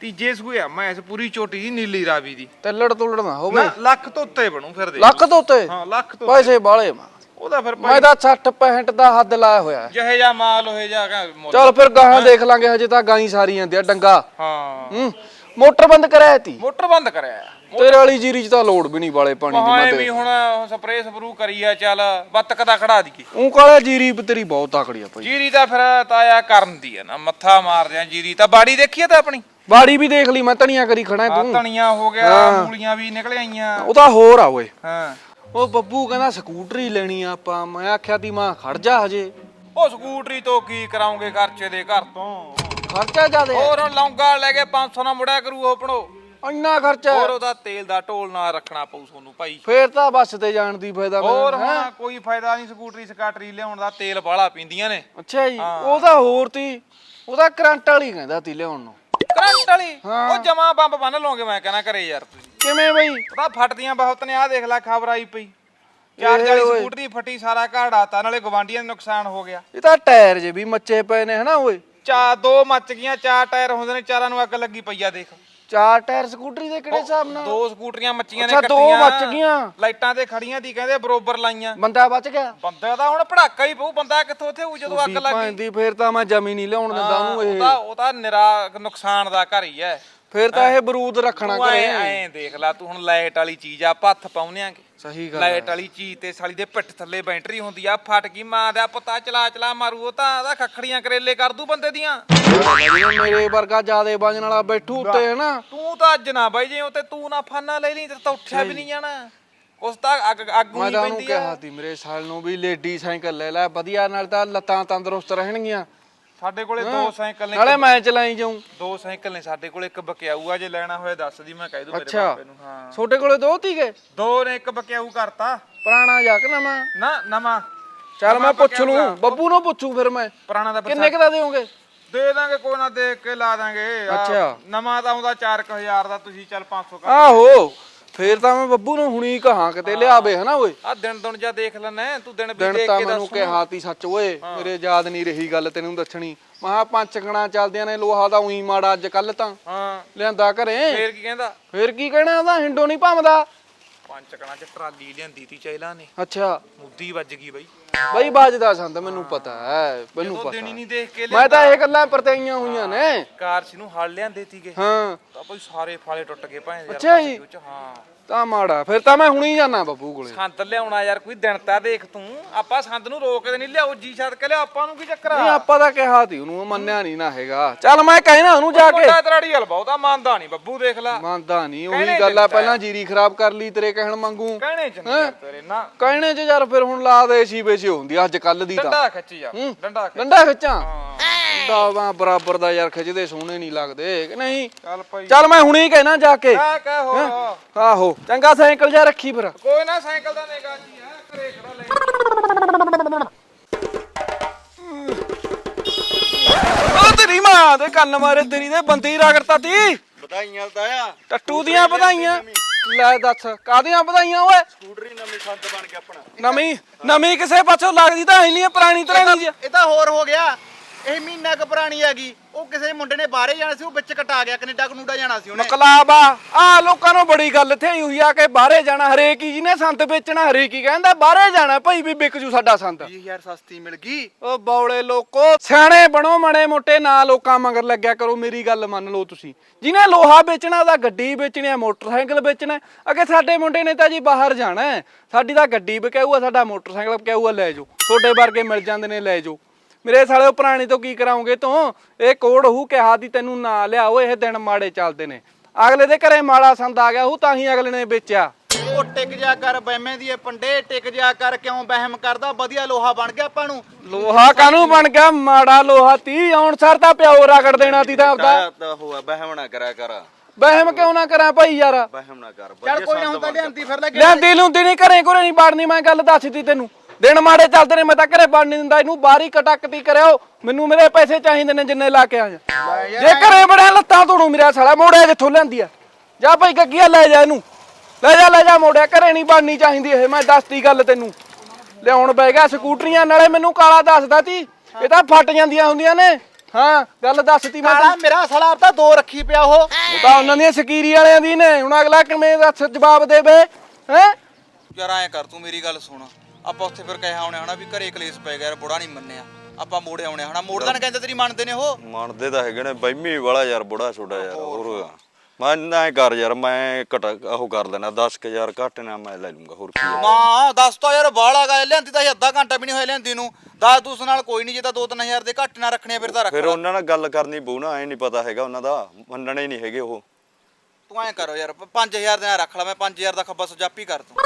ਤੀਜੇ ਸੂਏ ਆ ਮੈਂ ਇਸ ਪੂਰੀ ਚੋਟੀ ਦੀ ਨੀਲੀ ਰਾਵੀ ਦੀ। ਤੱਲੜ ਤੁਲੜ ਨਾ ਹੋਵੇ। ਨਾ ਲੱਖ ਤੋਂ ਉੱਤੇ ਬਣੂ ਫਿਰ ਦੇ। ਲੱਖ ਤੋਂ ਉੱਤੇ? ਹਾਂ ਲੱਖ ਤੋਂ ਪੈਸੇ ਬਾਲੇ ਮਾ। ਉਹਦਾ ਫਿਰ ਮੈਂ ਤਾਂ 60 65 ਦਾ ਹੱਦ ਲਾਇਆ ਹੋਇਆ। ਹੈ। ਜਿਹੇ ਜਾ ਮਾਲ ਹੋਏ ਜਾ। ਚੱਲ ਫਿਰ ਗਾਹਾਂ ਦੇਖ ਲਾਂਗੇ ਹਜੇ ਤਾਂ ਗਾਈ ਸਾਰੀ ਜਾਂਦੀ ਆ ਡੰਗਾ। ਹਾਂ। ਹੂੰ ਮੋਟਰ ਬੰਦ ਕਰਾਇਆ ਤੀ। ਮੋਟਰ ਬੰਦ ਕਰਿਆ। ਤੇਰੇ ਵਾਲੀ ਜੀਰੀ ਚ ਤਾਂ ਲੋੜ ਵੀ ਨਹੀਂ ਵਾਲੇ ਪਾਣੀ ਦੀ ਮੈਂ ਵੀ ਹੁਣ ਸਪਰੇਅ ਸਪਰੂ ਕਰੀ ਆ ਚੱਲ ਬੱਤਕ ਦਾ ਖੜਾ ਦੀਏ ਉਹ ਕਾਲੇ ਜੀਰੀ ਤੇਰੀ ਬਹੁਤ ਤਕੜੀ ਆ ਭਾਈ। ਜੀਰੀ ਤਾਂ ਫਿਰ ਤਾਇਆ ਕਰਨ ਦੀ ਆ ਨਾ ਮੱਥਾ ਮਾਰਦੇ ਆ ਜੀਰੀ। ਤਾਂ ਬਾੜੀ ਦੇਖੀ ਆ ਤਾਂ ਆਪਣੀ? ਬਾੜੀ ਵੀ ਦੇਖ ਲਈ ਮੈਂ ਧਣੀਆਂ ਕਰੀ ਖੜਾ ਆ ਤੂੰ। ਧਣੀਆਂ ਹੋ ਗਿਆ ਹਾਂ। ਮੂਲੀਆਂ ਵੀ ਨਿਕਲ ਆਈਆਂ। ਉਹ ਤਾਂ ਹੋਰ ਆ ਓਏ। ਹਾਂ। ਉਹ ਬੱਬੂ ਕਹਿੰਦਾ ਸਕੂਟਰੀ ਲੈਣੀ ਆ ਆਪਾਂ ਮੈਂ ਆਖਿਆ ਤੀ ਮਾਂ ਖੜ ਜਾ ਹਜੇ। ਉਹ ਸਕੂਟਰੀ ਤੋਂ ਕੀ ਕਰਾਉਂਗੇ ਖਰਚੇ ਦੇ ਘਰ ਤੋਂ? ਖਰਚਾ ਜ਼ਿਆਦੇ। ਹੋਰ ਹੁਣ ਲੌਂਗਾ ਲੈ ਕੇ 500 ਨਾਲ ਮੁੜਿਆ ਕਰੂ ਉਹ ਇੰਨਾ ਖਰਚਾ ਹੋਰ ਉਹਦਾ ਤੇਲ ਦਾ ਢੋਲ ਨਾਲ ਰੱਖਣਾ ਪਊ ਤੁਹਾਨੂੰ ਭਾਈ। ਫੇਰ ਤਾਂ ਬੱਸ ਤੇ ਜਾਣ ਦੀ ਫਾਇਦਾ ਹੋਰ ਹੈਂ? ਕੋਈ ਫਾਇਦਾ ਨਹੀਂ ਸਕੂਟਰੀ ਸਕਾਟਰੀ ਲਿਆਉਣ ਦਾ ਤੇਲ ਬਾਹਲਾ ਪੀਂਦੀਆਂ ਨੇ। ਅੱਛਾ ਜੀ ਉਹ ਤਾਂ ਹੋਰ ਤੀ ਉਹਦਾ ਕਰੰਟ ਵਾਲੀ ਕਹਿੰਦਾ ਤੀ ਲਿਆਉਣ ਨੂੰ। ਕਰੰਟ ਵਾਲੀ। ਹਾਂ। ਉਹ ਜਮਾ ਬੰਬ ਬੰਨ ਲਓਗੇ ਮੈਂ ਕਹਿੰਦਾ ਘਰੇ ਯਾਰ ਤੁਸੀਂ। ਕਿਵੇਂ ਬਈ? ਉਹਦਾ ਫਟਦੀਆਂ ਬਹੁਤ ਨੇ ਆਹ ਦੇਖ ਲੈ ਖਬਰ ਆਈ ਪਈ। ਚਾਰ ਚਾਲੀ ਓਏ। ਸਕੂਟਰੀ ਫਟੀ ਸਾਰਾ ਘਾੜ ਆਤਾ ਨਾਲੇ ਗਵਾਂਡੀਆਂ ਦਾ ਨੁਕਸਾਨ ਹੋ ਗਿਆ। ਇਹ ਤਾਂ ਟਾਇਰ ਜੇ ਵੀ ਮੱਚੇ ਪਏ ਨੇ ਹਨਾ ਓਏ? ਚਾ ਦੋ ਮੱਚ ਗਈਆਂ ਚਾਰ ਟਾਇਰ ਹੁੰਦੇ ਨੇ ਚਾਰਾਂ ਨੂੰ ਅੱਗ ਲੱਗੀ ਪਈ ਆ ਦੇਖ। ਚਾਰ ਟਾਇਰ ਸਕੂਟਰੀ ਦੇ ਕਿਹੜੇ ਹਿਸਾਬ ਨਾਲ? ਦੋ ਸਕੂਟਰੀਆਂ ਮੱਚੀਆਂ ਨੇ ਅੱਛਾ, ਦੋ ਮੱਚ ਗਈਆਂ। ਲਾਈਟਾਂ ਤੇ ਖੜੀਆਂ ਦੀ ਕਹਿੰਦੇ ਬਰੋਬਰ ਲਾਈਆਂ। ਬੰਦਾ ਬਚ ਗਿਆ। ਬੰਦਾ ਦਾ ਹੁਣ ਪੜਾਕਾ ਹੀ ਪਊ ਬੰਦਾ ਕਿੱਥੋਂ ਉੱਥੇ ਹੋਊ ਜਦੋਂ ਅੱਗ ਲੱਗੀ ਪੈਂਦੀ ਫੇਰ ਤਾਂ ਮੈਂ ਜਮੀ ਨਹੀਂ ਲਿਆਉਣ ਦਿੰਦਾ ਉਹਨੂੰ ਉਹ ਇਹ। ਤਾਂ ਉਹ ਤਾਂ ਨਿਰਾ ਨੁਕਸਾਨ ਦਾ ਘਰ ਹੀ ਐ ਫੇਰ ਤਾਂ ਇਹ ਬਰੂਦ ਰੱਖਣਾ ਤੂੰ ਐ ਐ ਦੇਖ ਲੈ ਤੂੰ ਹੁਣ ਲਾਈਟ ਵਾਲੀ ਚੀਜ਼ ਆ ਹੱਥ ਪਾਉਣਿਆਂਗੇ ਸਹੀ ਗੱਲ ਲਾਈਟ ਵਾਲੀ ਚੀਜ਼ ਤੇ ਸਾਲੀ ਦੇ ਪਿੱਠ ਥੱਲੇ ਬੈਟਰੀ ਹੁੰਦੀ ਆ ਫਟ ਗਈ ਮਾਂ ਦਾ ਪਤਾ ਚਲਾ ਚਲਾ ਮਾਰੂ ਉਹ ਤਾਂ ਉਹਦਾ ਖੱਖੜੀਆਂ ਕਰੇਲੇ ਕਰ ਦੂ ਬੰਦੇ ਦੀਆਂ। ਮੇਰੇ ਵਰਗਾ ਜਿਆਦੇ ਵਜਨ ਵਾਲਾ ਬੈਠੂ ਉੱਤੇ ਹੈ ਨਾ ਤੂੰ ਤਾਂ ਅੱਜ ਨਾ ਬਾਈ ਜੇ ਤੇ ਤੂੰ ਨਾ ਫਾਨਾ ਲੈ ਲਈ ਤੇ ਤਾਂ ਉੱਠਿਆ ਵੀ ਨਹੀਂ ਜਾਣਾ। ਉਸ ਤਾਂ ਅੱਗ ਅੱਗ ਮੈਂ ਹੀ ਤਾਂ ਉਹਨੂੰ ਪੈਂਦੀ ਆ। ਕਿਹਾ ਤੀ ਮੇਰੇ ਸਾਲ ਨੂੰ ਵੀ ਲੇਡੀ ਸਾਈਕਲ ਲੈ ਲੈ ਵਧੀਆ ਨਾਲ ਤਾਂ ਲੱਤਾਂ ਤੰਦਰੁਸਤ ਰਹਿਣਗੀਆਂ। ਸਾਡੇ ਕੋਲੇ ਦੋ ਸਾਈਕਲ ਨੇ ਨਾਲੇ ਮੈਂ ਚਲਾਈ ਜਾਉਂ ਦੋ ਸਾਈਕਲ ਨੇ ਸਾਡੇ ਕੋਲੇ ਇੱਕ ਬਕਿਆਊ ਆ ਜੇ ਲੈਣਾ ਹੋਇਆ ਦੱਸ ਦੀ ਮੈਂ ਕਹਿ ਦੂੰ ਮੇਰੇ ਅੱਛਾ। ਬਾਪੇ ਨੂੰ ਹਾਂ। ਛੋਟੇ ਕੋਲੇ ਦੋ ਤੀਗੇ? ਦੋ ਨੇ ਇੱਕ ਬਕਿਆਊ ਕਰਤਾ। ਪੁਰਾਣਾ ਜਾ ਕੇ ਨਵਾਂ? ਨਾ ਨਵਾਂ। ਚੱਲ ਮੈਂ ਪੁੱਛ ਲੂੰ। ਬੱਬੂ ਨੂੰ ਪੁੱਛੂ ਫਿਰ ਮੈਂ। ਪੁਰਾਣਾ ਦਾ ਕਿੰਨੇ ਕੁ ਦਾ ਦੇਵੋਗੇ ਦੇ ਦਾਂਗੇ ਕੋਈ ਨਾ ਦੇਖ ਕੇ ਲਾ ਦਾਂਗੇ। ਆਹ ਅੱਛਾ। ਨਵਾਂ ਤਾਂ ਆਉਂਦਾ 4000 ਦਾ ਤੁਸੀਂ ਚੱਲ 500 ਕਰ ਆਹੋ। ਫੇਰ ਤਾਂ ਮੈਂ ਬੱਬੂ ਨੂੰ ਹੁਣੀ ਕਹਾਂ ਕਿਤੇ ਲਿਆਵੇ ਹਨਾ ਓਏ? ਆ ਦਿਨ ਦੁਨ ਜਾ ਦੇਖ ਲੈਣਾ ਤੂੰ ਦਿਨ ਵੀ ਦਿਨ ਦੇਖ ਤਾਂ ਕੇ ਮੈਨੂੰ ਦੱਸ ਕਿਹਾ ਤੀ ਸੱਚ ਓਏ ਮੇਰੇ ਯਾਦ ਨਹੀਂ ਰਹੀ ਗੱਲ ਤੈਨੂੰ ਦੱਸਣੀ। ਮਹਾ ਪੰਜ ਕਣਾ ਚੱਲਦਿਆਂ ਨੇ ਲੋਹਾ ਦਾ ਉਹੀ ਮਾੜਾ ਅੱਜ ਕੱਲ ਤਾਂ। ਹਾਂ। ਲਿਆਂਦਾ ਘਰੇ? ਫੇਰ ਕੀ ਕਹਿੰਦਾ? ਫੇਰ ਕੀ ਕਹਿਣਾ ਉਹਦਾ? ਹਿੰਡੋ ਨਹੀਂ ਭੰਮਦਾ ਪੰਜ ਕਣਾ ਚ ਟਰਾਲੀ ਲਿਆਂਦੀ ਤੀ ਚੈਲਾ ਨੇ। ਅੱਛਾ। ਮੁੱਦੀ ਵੱਜ ਗਈ ਬਈ। ਬਈ ਬਾਜਦਾ ਸੰਦ ਮੈਨੂੰ ਪਤਾ ਹੈ ਮੈਨੂੰ ਪਤਾ ਦਿਨ ਹੀ ਨਹੀਂ ਦੇਖ ਕੇ ਮੈਂ ਤਾਂ ਇਹ ਗੱਲਾਂ ਪਰਤਾਈਆਂ ਹੋਈਆਂ ਨੇ। ਕਾਰ ਸੀ ਨੂੰ ਹਲ ਲਿਆਂਦੇ ਤੀਗੇ ਹਾਂ। ਤਾਂ ਬਈ ਸਾਰੇ ਫਾਲੇ ਟੁੱਟ ਗਏ ਭਾਂ ਯਾਰ ਅੱਛਾ ਜੀ। ਵਿੱਚ, ਹਾਂ। ਤਾਂ ਮਾੜਾ ਫਿਰ ਤਾਂ ਮੈਂ ਹੁਣੀ ਜਾਣਾ ਬੱਬੂ ਕੋਲੇ। ਸੰਦ ਲਿਆਉਣਾ ਯਾਰ ਕੋਈ ਦਿਨ ਤਾਂ ਦੇਖ ਤੂੰ। ਆਪਾਂ ਸੰਦ ਨੂੰ ਰੋਕਦੇ ਨਹੀਂ ਲਿਆਓ ਜੀ ਛੱਡ ਕੇ ਲਿਆ ਆਪਾਂ ਨੂੰ ਕੀ ਚੱਕਰ ਨਹੀਂ ਆ ਆਪਾਂ ਤਾਂ ਕਿਹਾ ਤੀ ਉਹਨੂੰ ਉਹ ਮੰਨਿਆ ਨਹੀਂ ਨਾ ਹੈਗਾ। ਚੱਲ ਮੈਂ ਕਹਿਣਾ ਉਹਨੂੰ ਜਾ ਕੇ। ਮੁੰਡਾ ਤਰਾੜੀ ਹਲ ਬਹੁਤਾ ਮੰਨਦਾ ਨਹੀਂ ਬੱਬੂ ਦੇਖ ਲੈ। ਮੰਨਦਾ ਨਹੀਂ ਉਹੀ ਚ ਗੱਲ ਆ ਪਹਿਲਾਂ ਜੀਰੀ ਖਰਾਬ ਕਰ ਲਈ ਤੇਰੇ ਕਹਿਣ ਮੰਗੂ ਕਹਿਣੇ ਚ ਨਹੀਂ ਯਾਰ ਤੇਰੇ ਨਾ। ਕਹਿਣੇ ਚ ਯਾਰ ਫਿਰ ਹੁਣ ਲਾ ਦੇ ਸੀ ਵੇਚੇ ਹੁੰਦੀ ਆ ਅੱਜ ਕੱਲ ਦੀ ਤਾਂ। ਡੰਡਾ ਖਿੱਚ ਜਾ ਹੂੰ। ਡੰਡਾ ਖਿੱਚ। ਡੰਡਾ ਖਿੱਚਾਂ? ਹਾਂ। ਬਰਾਬਰ ਦਾ ਯਾਰ ਖਿੱਚਦੇ ਸੋਹਣੇ ਨਹੀਂ ਲੱਗਦੇ ਕਿ ਨਹੀਂ? ਚੱਲ ਭਾਈ। ਚੱਲ ਮੈਂ ਹੁਣੇ ਹੀ ਕਹਿਣਾ ਜਾ ਕੇ। ਕਹਿ ਹੋ? ਆਹੋ। ਚੰਗਾ ਸਾਈਕਲ ਜਾ ਰੱਖੀ ਫਿਰ। ਕੋਈ ਨਾ ਸਾਈਕਲ ਦਾ ਨੇਗਾ ਜੀ ਹੈ ਘਰੇ ਖੜਾ ਲੈ। ਉਹ ਤੇਰੀ ਮਾਂ ਦੇ ਕੰਨ ਮਾਰੇ ਤੇਰੀ ਦੇ ਬੰਦੀ ਰਗੜਤਾ ਤੀ। ਵਧਾਈਆਂ ਤਾਇਆ ਟੱਟੂ ਦੀਆਂ ਵਧਾਈਆਂ। ਲੈ ਦੱਸ ਕਾਦੀਆਂ ਵਧਾਈਆਂ ਓਏ? ਸਕੂਟਰੀ ਨਵੀਂ ਸੰਤ ਬਣ ਗਿਆ ਆਪਣਾ। ਨਵੀਂ ਨਵੀਂ ਕਿਸੇ ਪਾਸੋਂ ਲੱਗਦੀ ਤਾਂ ਨਹੀਂ ਪੁਰਾਣੀ ਤਰ੍ਹਾਂ ਨਹੀਂ ਇਹ ਤਾਂ ਹੋਰ ਹੋ ਗਿਆ। ਇਹ ਮਹੀਨਾ ਕੁ ਪੁਰਾਣੀ ਹੈਗੀ ਉਹ ਕਿਸੇ ਮੁੰਡੇ ਨੇ ਬਾਹਰੇ ਜਾਣਾ ਸੀ ਉਹ ਵਿੱਚ ਕਟਾ ਗਿਆ ਕੈਨੇਡਾ ਕਨੂਡਾ ਜਾਣਾ ਸੀ ਉਹਨੇ। ਮਕਲਾਬਾ ਆ ਲੋਕਾਂ ਨੂੰ ਬੜੀ ਗੱਲ ਥਈ ਹੋਈ ਆ ਕਿ ਬਾਹਰੇ ਜਾਣਾ ਹਰੇਕ ਹੀ ਜਿਹਨੇ ਸੰਤ ਵੇਚਣਾ ਹਰੇਕ ਹੀ ਕਹਿੰਦਾ ਬਾਹਰੇ ਜਾਣਾ ਭਾਈ ਵੀ ਵਿਕ ਜੂ ਸਾਡਾ ਸੰਤ। 20000 ਸਸਤੀ ਮਿਲ ਗਈ। ਓ ਬੌਲੇ ਲੋਕੋ ਸਿਆਣੇ ਬਣੋ ਮੜੇ ਮੋਟੇ ਨਾ ਲੋਕਾਂ ਮਗਰ ਲੱਗਿਆ ਕਰੋ ਮੇਰੀ ਗੱਲ ਮੰਨ ਲਓ ਤੁਸੀਂ। ਜਿਹਨੇ ਲੋਹਾ ਵੇਚਣਾ ਉਹਦਾ ਗੱਡੀ ਵੇਚਣੀ ਹੈ ਮੋਟਰਸਾਈਕਲ ਵੇਚਣਾ। ਅੱਗੇ ਸਾਡੇ ਮੁੰਡੇ ਨੇ ਤਾਂ ਜੀ ਬਾਹਰ ਜਾਣਾ ਹੈ। ਸਾਡੀ ਤਾਂ ਗੱਡੀ ਵਿਕਾਊ ਆ ਸਾਡਾ ਮੋਟਰਸਾਈਕਲ ਵਿਕਾਊ ਆ ਲੈ ਜਾਓ। ਤੁਹਾਡੇ ਵਰਗੇ ਮਿਲ ਜਾਂਦੇ ਨੇ ਲੈ ਜਾਓ। ਮੇਰੇ ਸਾਲੇ ਪੁਰਾਣੀ ਤੋਂ ਕੀ ਕਰਾਉਂਗੇ ਤੂੰ? ਇਹ ਕੋਡ ਹੂ ਕਿਹਾ ਦੀ ਤੈਨੂੰ ਨਾ ਲਿਆਓ ਇਹ ਦਿਨ ਮਾੜੇ ਚੱਲਦੇ ਨੇ। ਅਗਲੇ ਦੇ ਘਰੇ ਮਾੜਾ ਸੰਦ ਆ ਗਿਆ ਹੂ ਤਾਂ ਹੀ ਅਗਲੇ ਨੇ ਵੇਚਿਆ। ਉਹ ਟਿਕ ਜਾ ਕਰ ਬਹਿਮੇ ਦੀ ਇਹ ਪੰਡੇ ਟਿਕ ਜਾ ਕਰ ਕਿਉਂ ਵਹਿਮ ਕਰਦਾ? ਵਧੀਆ ਲੋਹਾ ਬਣ ਗਿਆ ਆਪਾਂ ਨੂੰ। ਲੋਹਾ ਕਾਨੂੰ ਬਣ ਗਿਆ? ਮਾੜਾ ਲੋਹਾ ਤੀ ਆਉਣ ਸਰ ਤਾਂ ਪਿਓ ਰਗੜ ਦੇਣਾ ਤੀ ਤਾਂ ਆਪਦਾ। ਤਾਇਆ ਤਾਂ ਹੋਆ ਬਹਿਮ ਨਾ ਕਰਿਆ ਕਰ। ਵਹਿਮ ਕਿਉਂ ਨਾ ਕਰਾਂ ਭਾਈ ਯਾਰ? ਬਹਿਮ ਨਾ ਕਰ ਚੱਲ ਕੋਈ ਨਾ ਹੁਣ ਤਾਂ ਲਿਆਂਦੀ ਫਿਰ ਲੈ ਲੈਂਦੀ ਲੁੰਦੀ ਨਹੀਂ ਘਰੇ ਘਰੇ ਨਹੀਂ ਬਾੜਨੀ ਮੈਂ ਗੱਲ ਦੱਸਦੀ ਤੈਨੂੰ। ਦਿਨ ਮਾੜੇ ਚੱਲਦੇ ਨੇ ਮੈਂ ਤਾਂ ਘਰੇ ਬਾੜ ਨਹੀਂ ਦਿੰਦਾ ਇਹਨੂੰ ਬਾਹਰੀ ਕਟਕਤੀ ਕਰਿਓ। ਮੈਨੂੰ ਮੇਰੇ ਪੈਸੇ ਚਾਹੀਦੇ ਨੇ ਜਿੰਨੇ ਲਾ ਕੇ ਆਇਆ ਜੇ। ਘਰੇ ਬੜਿਆ ਲੱਤਾਂ ਤੋੜੂ ਮੇਰਾ ਸਾਲਾ ਮੋੜਿਆ ਜਿੱਥੋਂ ਲੈਂਦੀ ਆ? ਜਾ ਭਾਈ ਗੱਗੀਆ ਲੈ ਜਾ ਇਹਨੂੰ। ਲੈ ਜਾ ਲੈ ਜਾ ਮੋੜਿਆ ਘਰੇ ਨਹੀਂ ਬਾੜਨੀ ਚਾਹੀਦੀ ਇਹ ਮੈਂ ਦੱਸਤੀ ਗੱਲ ਤੈਨੂੰ। ਲਿਆਉਣ ਪੈ ਗਿਆ ਸਕੂਟਰੀਆਂ ਨਾਲੇ ਮੈਨੂੰ ਕਾਲਾ ਦੱਸਦਾ ਤੀ ਇਹ ਤਾਂ ਫਟ ਜਾਂਦੀਆਂ ਹੁੰਦੀਆਂ ਨੇ। ਹਾਂ ਗੱਲ ਦੱਸਤੀ ਮੈਂ ਕਾਲਾ ਮੇਰਾ ਸਾਲਾ ਆਪ ਤਾਂ ਦੋ ਰੱਖੀ ਪਿਆ ਉਹ। ਉਹ ਤਾਂ ਉਹਨਾਂ ਦੀਆਂ ਸਕੀਰੀ ਵਾਲਿਆਂ ਦੀ ਨੇ ਹੁਣ ਅਗਲਾ ਕਿਵੇਂ ਦੱਸ ਜਵਾਬ ਦੇਵੇ ਹੈ? ਯਾਰ ਐਂ ਕਰ ਤੂੰ ਮੇਰੀ ਗੱਲ ਸੁਣ। ਆਪਾਂ ਉੱਥੇ ਫਿਰ ਕਹਿਆ ਆਉਣੇ ਹਨਾ ਵੀ ਘਰੇ ਕਲੇਸ਼ ਪੈ ਗਿਆ ਯਾਰ ਬੁੜਾ ਨਹੀਂ ਮੰਨਿਆ। ਆਪਾਂ ਮੋੜੇ ਆਉਣੇ ਹਨਾ। ਮੋੜਦਾ ਨਹੀਂ ਕਹਿੰਦੇ ਤੇਰੀ ਮੰਨਦੇ ਨੇ ਉਹ? ਮੰਨਦੇ ਤਾਂ ਹੈਗੇ ਨੇ ਬਹਿਮੀ ਵਾਲਾ ਯਾਰ ਬੜਾ ਛੋਟਾ ਯਾਰ ਹੋਰ ਮੈਂ ਨਾ ਕਰ ਯਾਰ ਮੈਂ ਘਟ ਉਹ ਕਰ ਲੈਣਾ 10000 ਘੱਟ ਨਾ ਮੈਂ ਲੈ ਲੂੰਗਾ ਹੋਰ ਕੀ ਆ। ਮਾਂ ਦੱਸ ਤਾ ਯਾਰ ਬਾਹਲਾ ਗਾ ਲਿਆਂਦੀ ਤਾਂ ਅੱਧਾ ਘੰਟਾ ਵੀ ਨਹੀਂ ਹੋਇਆ ਲਿਆਂਦੀ ਨੂੰ। ਦੱਸ ਦੂਸ ਨਾਲ ਕੋਈ ਨਹੀਂ ਜੇ ਤਾਂ 2-3000 ਦੇ ਘੱਟ ਨਾ ਰੱਖਣੇ ਆ ਫਿਰ ਤਾਂ ਰੱਖ ਫਿਰ ਲਾ। ਉਹਨਾਂ ਨਾਲ ਗੱਲ ਕਰਨੀ ਪਊ ਨਾ ਐ ਨਹੀਂ ਪਤਾ ਹੈਗਾ ਉਹਨਾਂ ਦਾ ਮੰਨਣੇ ਨਹੀਂ ਹੈਗੇ ਉਹ। ਤੂੰ ਐਂ ਕਰੋ ਯਾਰ 5000 ਦੇ ਰੱਖ ਲਾ ਮੈਂ 5000 ਦਾ ਖੱਬਾ ਸੁਜਾਪੀ ਕਰ ਤੂੰ